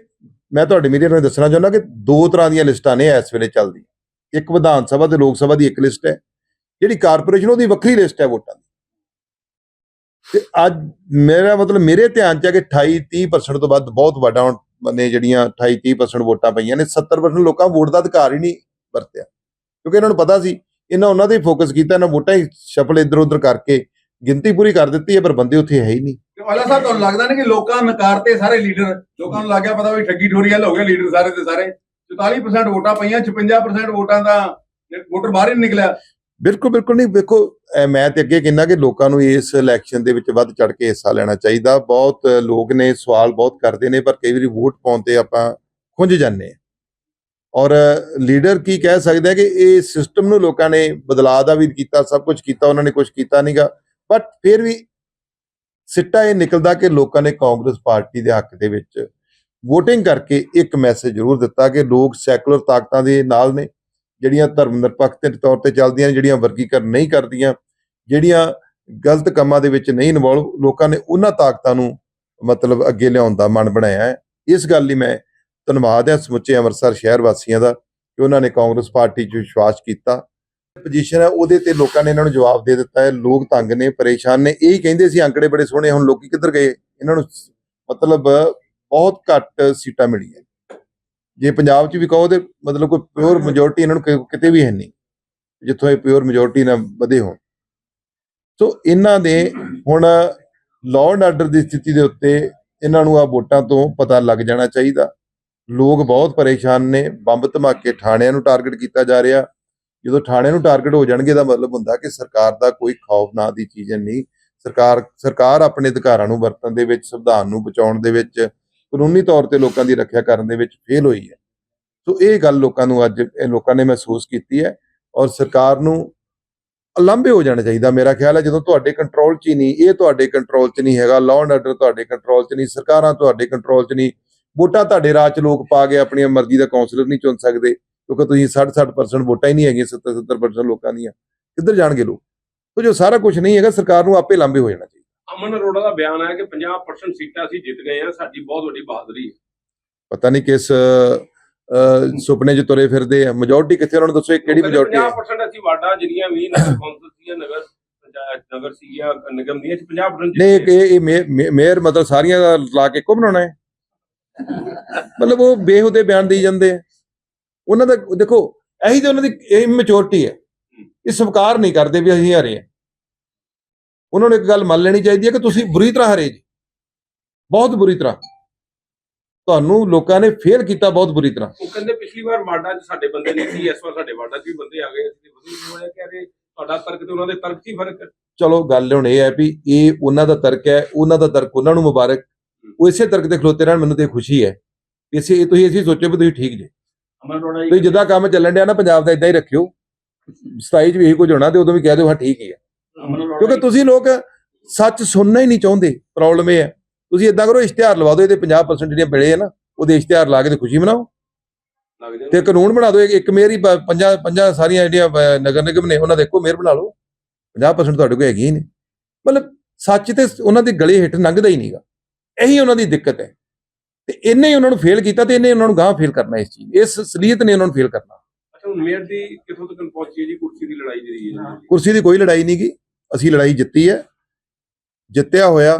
ਮੈਂ ਤੁਹਾਡੇ ਮੀਡੀਆ ਨੂੰ ਦੱਸਣਾ ਚਾਹੁੰਦਾ ਕਿ ਦੋ ਤਰ੍ਹਾਂ ਦੀਆਂ ਲਿਸਟਾਂ ਨੇ ਇਸ ਵੇਲੇ ਚੱਲਦੀ ਇੱਕ ਵਿਧਾਨ ਸਭਾ ਤੇ ਲੋਕ ਸਭਾ ਦੀ ਇੱਕ ਲਿਸਟ ਹੈ, ਜਿਹੜੀ ਕਾਰਪੋਰੇਸ਼ਨ ਉਹਦੀ ਵੱਖਰੀ ਲਿਸਟ ਹੈ ਵੋਟਾਂ ਦੀ। ਤੇ ਅੱਜ ਮੇਰਾ ਮਤਲਬ ਮੇਰੇ ਧਿਆਨ 'ਚ ਹੈ ਕਿ 28 30% ਤੋਂ ਵੱਧ ਬਹੁਤ ਵੱਡਾ ਨੇ ਜਿਹੜੀਆਂ 28 30% ਵੋਟਾਂ ਪਈਆਂ ਨੇ 70% ਲੋਕਾਂ ਵੋਟ ਦਾ ਅਧਿਕਾਰ ਹੀ ਨਹੀਂ ਵਰਤਿਆ। ਕਿਉਂਕਿ ਇਹਨਾਂ ਨੂੰ ਪਤਾ ਸੀ, ਇਹਨਾਂ ਉਹਨਾਂ ਤੇ ਫੋਕਸ ਕੀਤਾ, ਇਹਨਾਂ ਵੋਟਾਂ ਹੀ ਸ਼ਫਲ ਇੱਧਰ ਉੱਧਰ ਕਰਕੇ ਗਿਣਤੀ ਪੂਰੀ ਕਰ ਦਿੱਤੀ ਹੈ, ਪਰ ਬੰਦੇ ਉੱਥੇ ਹੈ ਹੀ ਨਹੀਂ। ਵਾਲਾ ਸਾਹਿਬ, ਤੁਹਾਨੂੰ ਲੱਗਦਾ ਨਹੀਂ ਕਿ ਲੋਕਾਂ ਨਕਾਰਤੇ ਸਾਰੇ ਲੀਡਰ, ਲੋਕਾਂ ਨੂੰ ਲੱਗਿਆ ਪਤਾ ਵੀ ਠੱਗੀ ਠੋਰੀ ਵਾਲੇ ਹੋ ਗਏ ਲੀਡਰ ਸਾਰੇ ਦੇ ਸਾਰੇ? 44% ਵੋਟਾਂ ਪਈਆਂ 56% ਵੋਟਾਂ ਦਾ ਵੋਟਰ ਬਾਹਰ ਹੀ ਨਹੀਂ ਨਿਕਲਿਆ। ਬਿਲਕੁਲ ਬਿਲਕੁਲ ਨਹੀਂ। ਵੇਖੋ ਮੈਂ ਤੇ ਅੱਗੇ ਕਹਿੰਦਾ ਕਿ ਲੋਕਾਂ ਨੂੰ ਇਸ ਇਲੈਕਸ਼ਨ ਦੇ ਵਿੱਚ ਵੱਧ ਚੜ ਕੇ ਹਿੱਸਾ ਲੈਣਾ ਚਾਹੀਦਾ। ਬਹੁਤ ਲੋਕ ਨੇ, ਸਵਾਲ ਬਹੁਤ ਕਰਦੇ ਨੇ, ਪਰ ਕਈ ਵਾਰੀ ਵੋਟ ਪਾਉਣ ਤੇ ਆਪਾਂ ਖੁੰਝ ਜਾਂਦੇ ਹਾਂ। ਔਰ ਲੀਡਰ ਕੀ ਕਹਿ ਸਕਦਾ ਕਿ ਇਹ ਸਿਸਟਮ ਨੂੰ ਲੋਕਾਂ ਨੇ ਬਦਲਾਅ ਦਾ ਵੀ ਕੀਤਾ, ਸਭ ਕੁਝ ਕੀਤਾ, ਉਹਨਾਂ ਨੇ ਕੁਝ ਕੀਤਾ ਨਹੀਂਗਾ ਬਟ ਫਿਰ ਵੀ ਸਿੱਟਾ ਇਹ ਨਿਕਲਦਾ ਕਿ ਲੋਕਾਂ ਨੇ ਕਾਂਗਰਸ ਪਾਰਟੀ ਦੇ ਹੱਕ ਦੇ ਵਿੱਚ VOTING ਕਰਕੇ ਇੱਕ ਮੈਸੇਜ ਜ਼ਰੂਰ ਦਿੱਤਾ ਕਿ ਲੋਕ ਸੈਕੂਲਰ ਤਾਕਤਾਂ ਦੇ ਨਾਲ ਨੇ। ਜਿਹੜੀਆਂ ਧਰਮ ਨਿਰਪੱਖ ਦੇ ਤੌਰ ਤੇ ਚੱਲਦੀਆਂ ਨੇ ਜਿਹੜੀਆਂ ਵਰਗੀਕਰਨ ਨਹੀਂ ਕਰਦੀਆਂ, ਜਿਹੜੀਆਂ ਗਲਤ ਕੰਮਾਂ ਦੇ ਵਿੱਚ ਨਹੀਂ ਇਨਵੋਲਵ ਲੋਕਾਂ ਨੇ ਉਹਨਾਂ ਤਾਕਤਾਂ ਨੂੰ ਮਤਲਬ ਅੱਗੇ ਲਿਆਉਣ ਦਾ ਮਨ ਬਣਾਇਆ ਹੈ। ਇਸ ਗੱਲ ਲਈ ਮੈਂ ਧੰਨਵਾਦ ਹੈ ਸਮੁੱਚੇ ਅੰਮ੍ਰਿਤਸਰ ਸ਼ਹਿਰ ਵਾਸੀਆਂ ਦਾ ਕਿ ਉਹਨਾਂ ਨੇ ਕਾਂਗਰਸ ਪਾਰਟੀ 'ਚ ਵਿਸ਼ਵਾਸ ਕੀਤਾ। ਪੋਜੀਸ਼ਨ ਹੈ, ਉਹਦੇ ਤੇ ਲੋਕਾਂ ਨੇ ਇਹਨਾਂ ਨੂੰ ਜਵਾਬ ਦੇ ਦਿੱਤਾ ਹੈ। ਲੋਕ ਤੰਗ ਨੇ, ਪਰੇਸ਼ਾਨ ਨੇ। ਇਹੀ ਕਹਿੰਦੇ ਸੀ, ਅੰਕੜੇ ਬੜੇ ਸੋਹਣੇ, ਹੁਣ ਲੋਕੀ ਕਿੱਧਰ ਗਏ? ਇਹਨਾਂ ਨੂੰ ਮਤਲਬ ਬਹੁਤ ਘੱਟ ਸੀਟਾਂ ਮਿਲੀਆਂ। ਜੇ ਪੰਜਾਬ 'ਚ ਵੀ ਕਹੋ ਤੇ ਮਤਲਬ ਕੋਈ ਪਿਓਰ ਮੈਜੋਰਟੀ ਇਹਨਾਂ ਨੂੰ ਕਿ- ਕਿਤੇ ਵੀ ਹੈ ਨਹੀਂ ਜਿੱਥੋਂ ਇਹ ਪਿਓਰ ਮੈਜੋਰਟੀ ਨਾਲ ਵਧੇ ਹੋਣ। ਸੋ ਇਹਨਾਂ ਦੇ ਹੁਣ ਲਾਅ ਐਂਡ ਆਰਡਰ ਦੀ ਸਥਿਤੀ ਦੇ ਉੱਤੇ ਇਹਨਾਂ ਨੂੰ ਆ ਵੋਟਾਂ ਤੋਂ ਪਤਾ ਲੱਗ ਜਾਣਾ ਚਾਹੀਦਾ। ਲੋਕ ਬਹੁਤ ਪਰੇਸ਼ਾਨ ਨੇ ਬੰਬ ਧਮਾਕੇ ਥਾਣਿਆਂ ਨੂੰ ਟਾਰਗੇਟ ਕੀਤਾ ਜਾ ਰਿਹਾ। ਜਦੋਂ ਥਾਣੇ ਨੂੰ ਟਾਰਗੇਟ ਹੋ ਜਾਣਗੇ ਦਾ ਮਤਲਬ ਹੁੰਦਾ ਕਿ ਸਰਕਾਰ ਦਾ ਕੋਈ ਖੌਫ ਨਾ ਦੀ ਚੀਜ਼ ਨਹੀਂ। ਸਰਕਾਰ ਸਰਕਾਰ ਆਪਣੇ ਅਧਿਕਾਰਾਂ ਨੂੰ ਵਰਤਣ ਦੇ ਵਿੱਚ ਸੰਵਿਧਾਨ ਨੂੰ ਬਚਾਉਣ ਦੇ ਵਿੱਚ ਕਾਨੂੰਨੀ ਤੌਰ ਤੇ ਲੋਕਾਂ ਦੀ ਰੱਖਿਆ ਕਰਨ ਦੇ ਵਿੱਚ ਫੇਲ ਹੋਈ ਹੈ। ਸੋ ਇਹ ਗੱਲ ਲੋਕਾਂ ਨੂੰ ਅੱਜ, ਇਹ ਲੋਕਾਂ ਨੇ ਮਹਿਸੂਸ ਕੀਤੀ ਹੈ ਔਰ ਸਰਕਾਰ ਨੂੰ ਅਲੰਬੇ ਹੋ ਜਾਣਾ ਚਾਹੀਦਾ ਮੇਰਾ ਖਿਆਲ ਹੈ, ਜਦੋਂ ਤੁਹਾਡੇ ਕੰਟਰੋਲ 'ਚ ਹੀ ਨਹੀਂ, ਇਹ ਤੁਹਾਡੇ ਕੰਟਰੋਲ 'ਚ ਨਹੀਂ ਹੈਗਾ ਲਾਅ ਐਂਡ ਆਰਡਰ ਤੁਹਾਡੇ ਕੰਟਰੋਲ 'ਚ ਨਹੀਂ, ਸਰਕਾਰਾਂ ਤੁਹਾਡੇ ਕੰਟਰੋਲ 'ਚ ਨਹੀਂ, ਵੋਟਾਂ ਤੁਹਾਡੇ ਰਾਜ 'ਚ ਲੋਕ ਪਾ ਕੇ ਆਪਣੀ ਮਰਜ਼ੀ ਦਾ ਕਾਉਂਸਲਰ ਨਹੀਂ ਚੁਣ ਸਕਦੇ, ਕਿਉਂਕਿ ਤੁਸੀਂ 60-60% ਵੋਟਾਂ ਹੀ ਨਹੀਂ ਹੈਗੀਆਂ 70-70% ਲੋਕਾਂ ਦੀਆਂ, ਕਿੱਧਰ ਜਾਣਗੇ ਲੋਕ? ਸੋ ਜੋ ਸਾਰਾ ਕੁਝ ਨਹੀਂ ਹੈਗਾ, ਸਰਕਾਰ ਨੂੰ ਆਪੇ ਲਾਂਬੇ ਹੋ ਜਾਣਾ ਚਾਹੀਦਾ। ਅਮਨ ਅਰੋੜਾ ਦਾ ਬਿਆਨ ਹੈ ਕਿ 50% ਸੀਟਾਂ ਅਸੀਂ ਜਿੱਤ ਗਏ ਆ ਸਾਡੀ ਬਹੁਤ ਵੱਡੀ ਬਹਾਦਰੀ ਹੈ। ਪਤਾ ਨਹੀਂ ਕਿਸ ਸੁਪਨੇ 'ਚ ਤੁਰੇ ਫਿਰਦੇ ਆ। ਮੈਜੋਰਟੀ ਕਿੱਥੇ ਉਹਨਾਂ ਨੂੰ ਦੱਸੋ ਇਹ ਕਿਹੜੀ ਮੈਜੋਰਟੀ ਹੈ? 50% ਅਸੀਂ ਵਾਰਡਾਂ ਜਿਹੜੀਆਂ ਵੀ ਨਗਰ ਕੌਂਸਲ ਸੀਗੀਆਂ ਨਗਰ ਪੰਚਾਇਤ ਨਗਰ ਸੀਗੀਆਂ ਨਿਗਮ ਦੀਆਂ ਅਸੀਂ 50% ਨਹੀਂ ਇਹ ਇਹ ਮੇਅਰ ਮਤਲਬ ਸਾਰੀਆਂ ਦਾ ਲਾ ਕੇ ਇੱਕੋ ਬਣਾਉਣਾ ਹੈ। ਮਤਲਬ ਉਹ ਬੇਹੂਦੇ ਬਿਆਨ ਦੇਈ ਜਾਂਦੇ ਆ। ਉਹਨਾਂ ਦਾ ਦੇਖੋ ਇਹੀ ਤੇ ਉਹਨਾਂ ਦੀ ਇਹ ਮੈਚੋਰਟੀ ਹੈ। ਇਹ ਸਵੀਕਾਰ ਨਹੀਂ ਕਰਦੇ ਵੀ ਅਸੀਂ ਹਾਰੇ ਆ। ਉਹਨਾਂ ਨੂੰ ਇੱਕ ਗੱਲ ਮੰਨ ਲੈਣੀ ਚਾਹੀਦੀ ਹੈ ਕਿ ਤੁਸੀਂ ਬੁਰੀ ਤਰ੍ਹਾਂ ਹਾਰੇ ਜੀ। ਬਹੁਤ ਬੁਰੀ ਤਰ੍ਹਾਂ। ਤੁਹਾਨੂੰ ਲੋਕਾਂ ਨੇ ਫੇਲ ਕੀਤਾ ਬਹੁਤ ਬੁਰੀ ਤਰ੍ਹਾਂ। ਉਹ ਕਹਿੰਦੇ ਪਿਛਲੀ ਵਾਰ ਵਾਰਡਾਂ 'ਚ ਸਾਡੇ ਬੰਦੇ ਨਹੀਂ ਸੀ ਇਸ ਵਾਰ ਸਾਡੇ ਵਾਰਡਾਂ 'ਚ ਵੀ ਬੰਦੇ ਆ ਗਏ ਅਸੀਂ ਵਧੀਆ ਹੋਇਆ ਕਿ ਅਰੇ ਤੁਹਾਡਾ ਤਰਕ ਤੇ ਉਹਨਾਂ ਦੇ ਤਰਕ 'ਚ ਹੀ ਫ਼ਰਕ ਹੈ। ਚਲੋ ਗੱਲ ਹੁਣ ਇਹ ਹੈ ਵੀ ਇਹ ਉਹਨਾਂ ਦਾ ਤਰਕ ਹੈ ਉਹਨਾਂ ਦਾ ਤਰਕ ਉਹਨਾਂ ਨੂੰ ਮੁਬਾਰਕ। ਉਹ ਇਸੇ ਤਰਕ ਤੇ ਖਲੋਤੇ ਰਹਿਣ ਮੈਨੂੰ ਤੇ ਖੁਸ਼ੀ ਹੈ ਇਸੇ ਇਹ ਤੁਸੀਂ ਅਸੀਂ ਸੋਚੋ ਵੀ ਤੁਸੀਂ ਠੀਕ ਜੇ। ਤੁਸੀਂ ਜਿੱਦਾਂ ਕੰਮ ਚੱਲਣ ਡਿਆ ਨਾ ਪੰਜਾਬ ਦਾ ਇਦਾਂ ਹੀ ਰੱਖਿਓ। 27 ਚ ਵੀ ਇਹੀ ਕੁਝ ਹੋਣਾ ਤੇ ਉਦੋਂ ਵੀ ਕਹਿ ਦਿਓ ਹਾਂ ਠੀਕ ਹੀ ਹੈ। ਕਿਉਂਕਿ ਤੁਸੀਂ ਲੋਕ ਸੱਚ ਸੁਣਨਾ ਹੀ ਨਹੀਂ ਚਾਹੁੰਦੇ ਪ੍ਰੋਬਲਮ ਇਹ ਹੈ। ਤੁਸੀਂ ਇਦਾਂ ਕਰੋ ਇਸ਼ਤਿਹਾਰ ਲਵਾ ਦਿਓ ਇਹਦੇ 50% ਜਿਹੜੀਆਂ ਮਿਲੇ ਆ ਨਾ ਉਹਦੇ ਇਸ਼ਤਿਹਾਰ ਲਾ ਕੇ ਤੇ ਖੁਸ਼ੀ ਮਨਾਓ। ਤੇ ਕਾਨੂੰਨ ਬਣਾ ਦਿਓ ਇੱਕ- ਹੀ ਪ- ਪੰਜਾਂ ਪੰਜਾਂ ਸਾਰੀਆਂ ਜਿਹੜੀਆਂ ਨਗਰ ਨਿਗਮ ਨੇ ਉਹਨਾਂ ਦੇ ਇੱਕੋ ਮੇਅਰ ਬਣਾ ਲਓ। 50% ਤੁਹਾਡੇ ਕੋਲ ਹੈਗੀ ਹੀ ਨੇ। ਮਤਲਬ ਸੱਚ ਤੇ ਉਹਨਾਂ ਦੇ ਗਲੇ ਹੇਠ ਲੰਘਦਾ ਹੀ ਨਹੀਂਗਾ। ਇਹੀ ਉਹਨਾਂ ਦੀ ਦਿੱਕਤ ਹੈ। ਤੇ ਇਹਨੇ ਹੀ ਉਹਨਾਂ ਨੂੰ ਫੇਲ ਕੀਤਾ ਤੇ ਇਹਨੇ ਉਹਨਾਂ ਨੂੰ ਗਾਂ ਫੇਲ ਕਰਨਾ ਇਸ ਚੀਜ਼ ਇਸ ਸਲੀਅਤ ਨੇ ਉਹਨਾਂ ਨੂੰ ਫੇਲ ਕਰਨਾ। ਅੱਛਾ ਹੁਣ ਮੇਅਰ ਦੀ ਕਿੱਥੋਂ ਤੱਕ ਪਹੁੰਚੀ ਹੈ ਜੀ? ਕੁਰਸੀ ਦੀ ਲੜਾਈ ਜਿਹੜੀ ਹੈ ਕੁਰਸੀ ਦੀ ਕੋਈ ਲੜਾਈ ਨਹੀਂ ਗੀ ਅਸੀਂ ਲੜਾਈ ਜਿੱਤੀ ਹੈ ਜਿੱਤਿਆ ਹੋਇਆ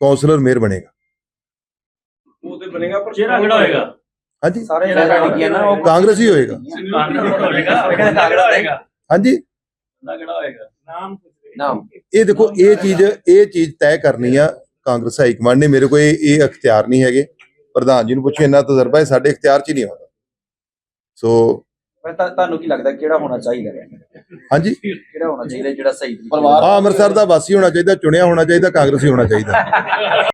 ਕੌਂਸਲਰ ਮੇਅਰ ਬਣੇਗਾ। ਉਹ ਤੇ ਬਣੇਗਾ ਪਰ ਚਿਹਰਾ ਕਿਹੜਾ ਹੋਏਗਾ। ਹਾਂਜੀ। ਸਾਰੇ ਜਿਹੜਾ ਡਿੱਗੀਆਂ ਨਾ ਉਹ ਕਾਂਗਰਸੀ ਹੋਏਗਾ। ਕਾਂਗਰਸ ਹੋਏਗਾ। ਉਹ ਕਹਿੰਦਾ ਤਗੜਾ ਹੋਏਗਾ। ਹਾਂਜੀ। ਤਗੜਾ ਹੋਏਗਾ। ਨਾਮ ਨਾਮ। ਇਹ ਦੇਖੋ ਇਹ ਚੀਜ਼ ਇਹ ਚੀਜ਼ ਤੈਅ ਕਰਨੀ ਆ ਕਾਂਗਰਸ ਹਾਈ ਕਮਾਂਡ ਨੇ। ਮੇਰੇ ਕੋਲ ਇਹ ਇਹ ਅਖਤਿਆਰ ਨਹੀਂ ਹੈਗੇ। ਪ੍ਰਧਾਨ ਜੀ ਨੂੰ ਪੁੱਛੋ ਇੰਨਾ ਤਜਰਬਾ ਹੈ ਸਾਡੇ ਅਖਤਿਆਰ 'ਚ ਹੀ ਨਹੀਂ ਆਉਂਦਾ। ਸੋ ਪਰ ਤਾਂ- ਤੁਹਾਨੂੰ ਕੀ ਲੱਗਦਾ ਕਿਹੜਾ ਹੋਣਾ ਚਾਹੀਦਾ? ਹੈ? ਹਾਂਜੀ। ਕਿਹੜਾ ਹੋਣਾ ਚਾਹੀਦਾ ਜਿਹੜਾ ਸਹੀ ਤਰੀਕੇ ਪਰਿਵਾਰ- ਆ ਅੰਮ੍ਰਿਤਸਰ ਦਾ ਵਾਸੀ ਹੋਣਾ ਚਾਹੀਦਾ ਚੁਣਿਆ ਹੋਣਾ ਚਾਹੀਦਾ ਕਾਂਗਰਸੀ ਹੋਣਾ ਚਾਹੀਦਾ।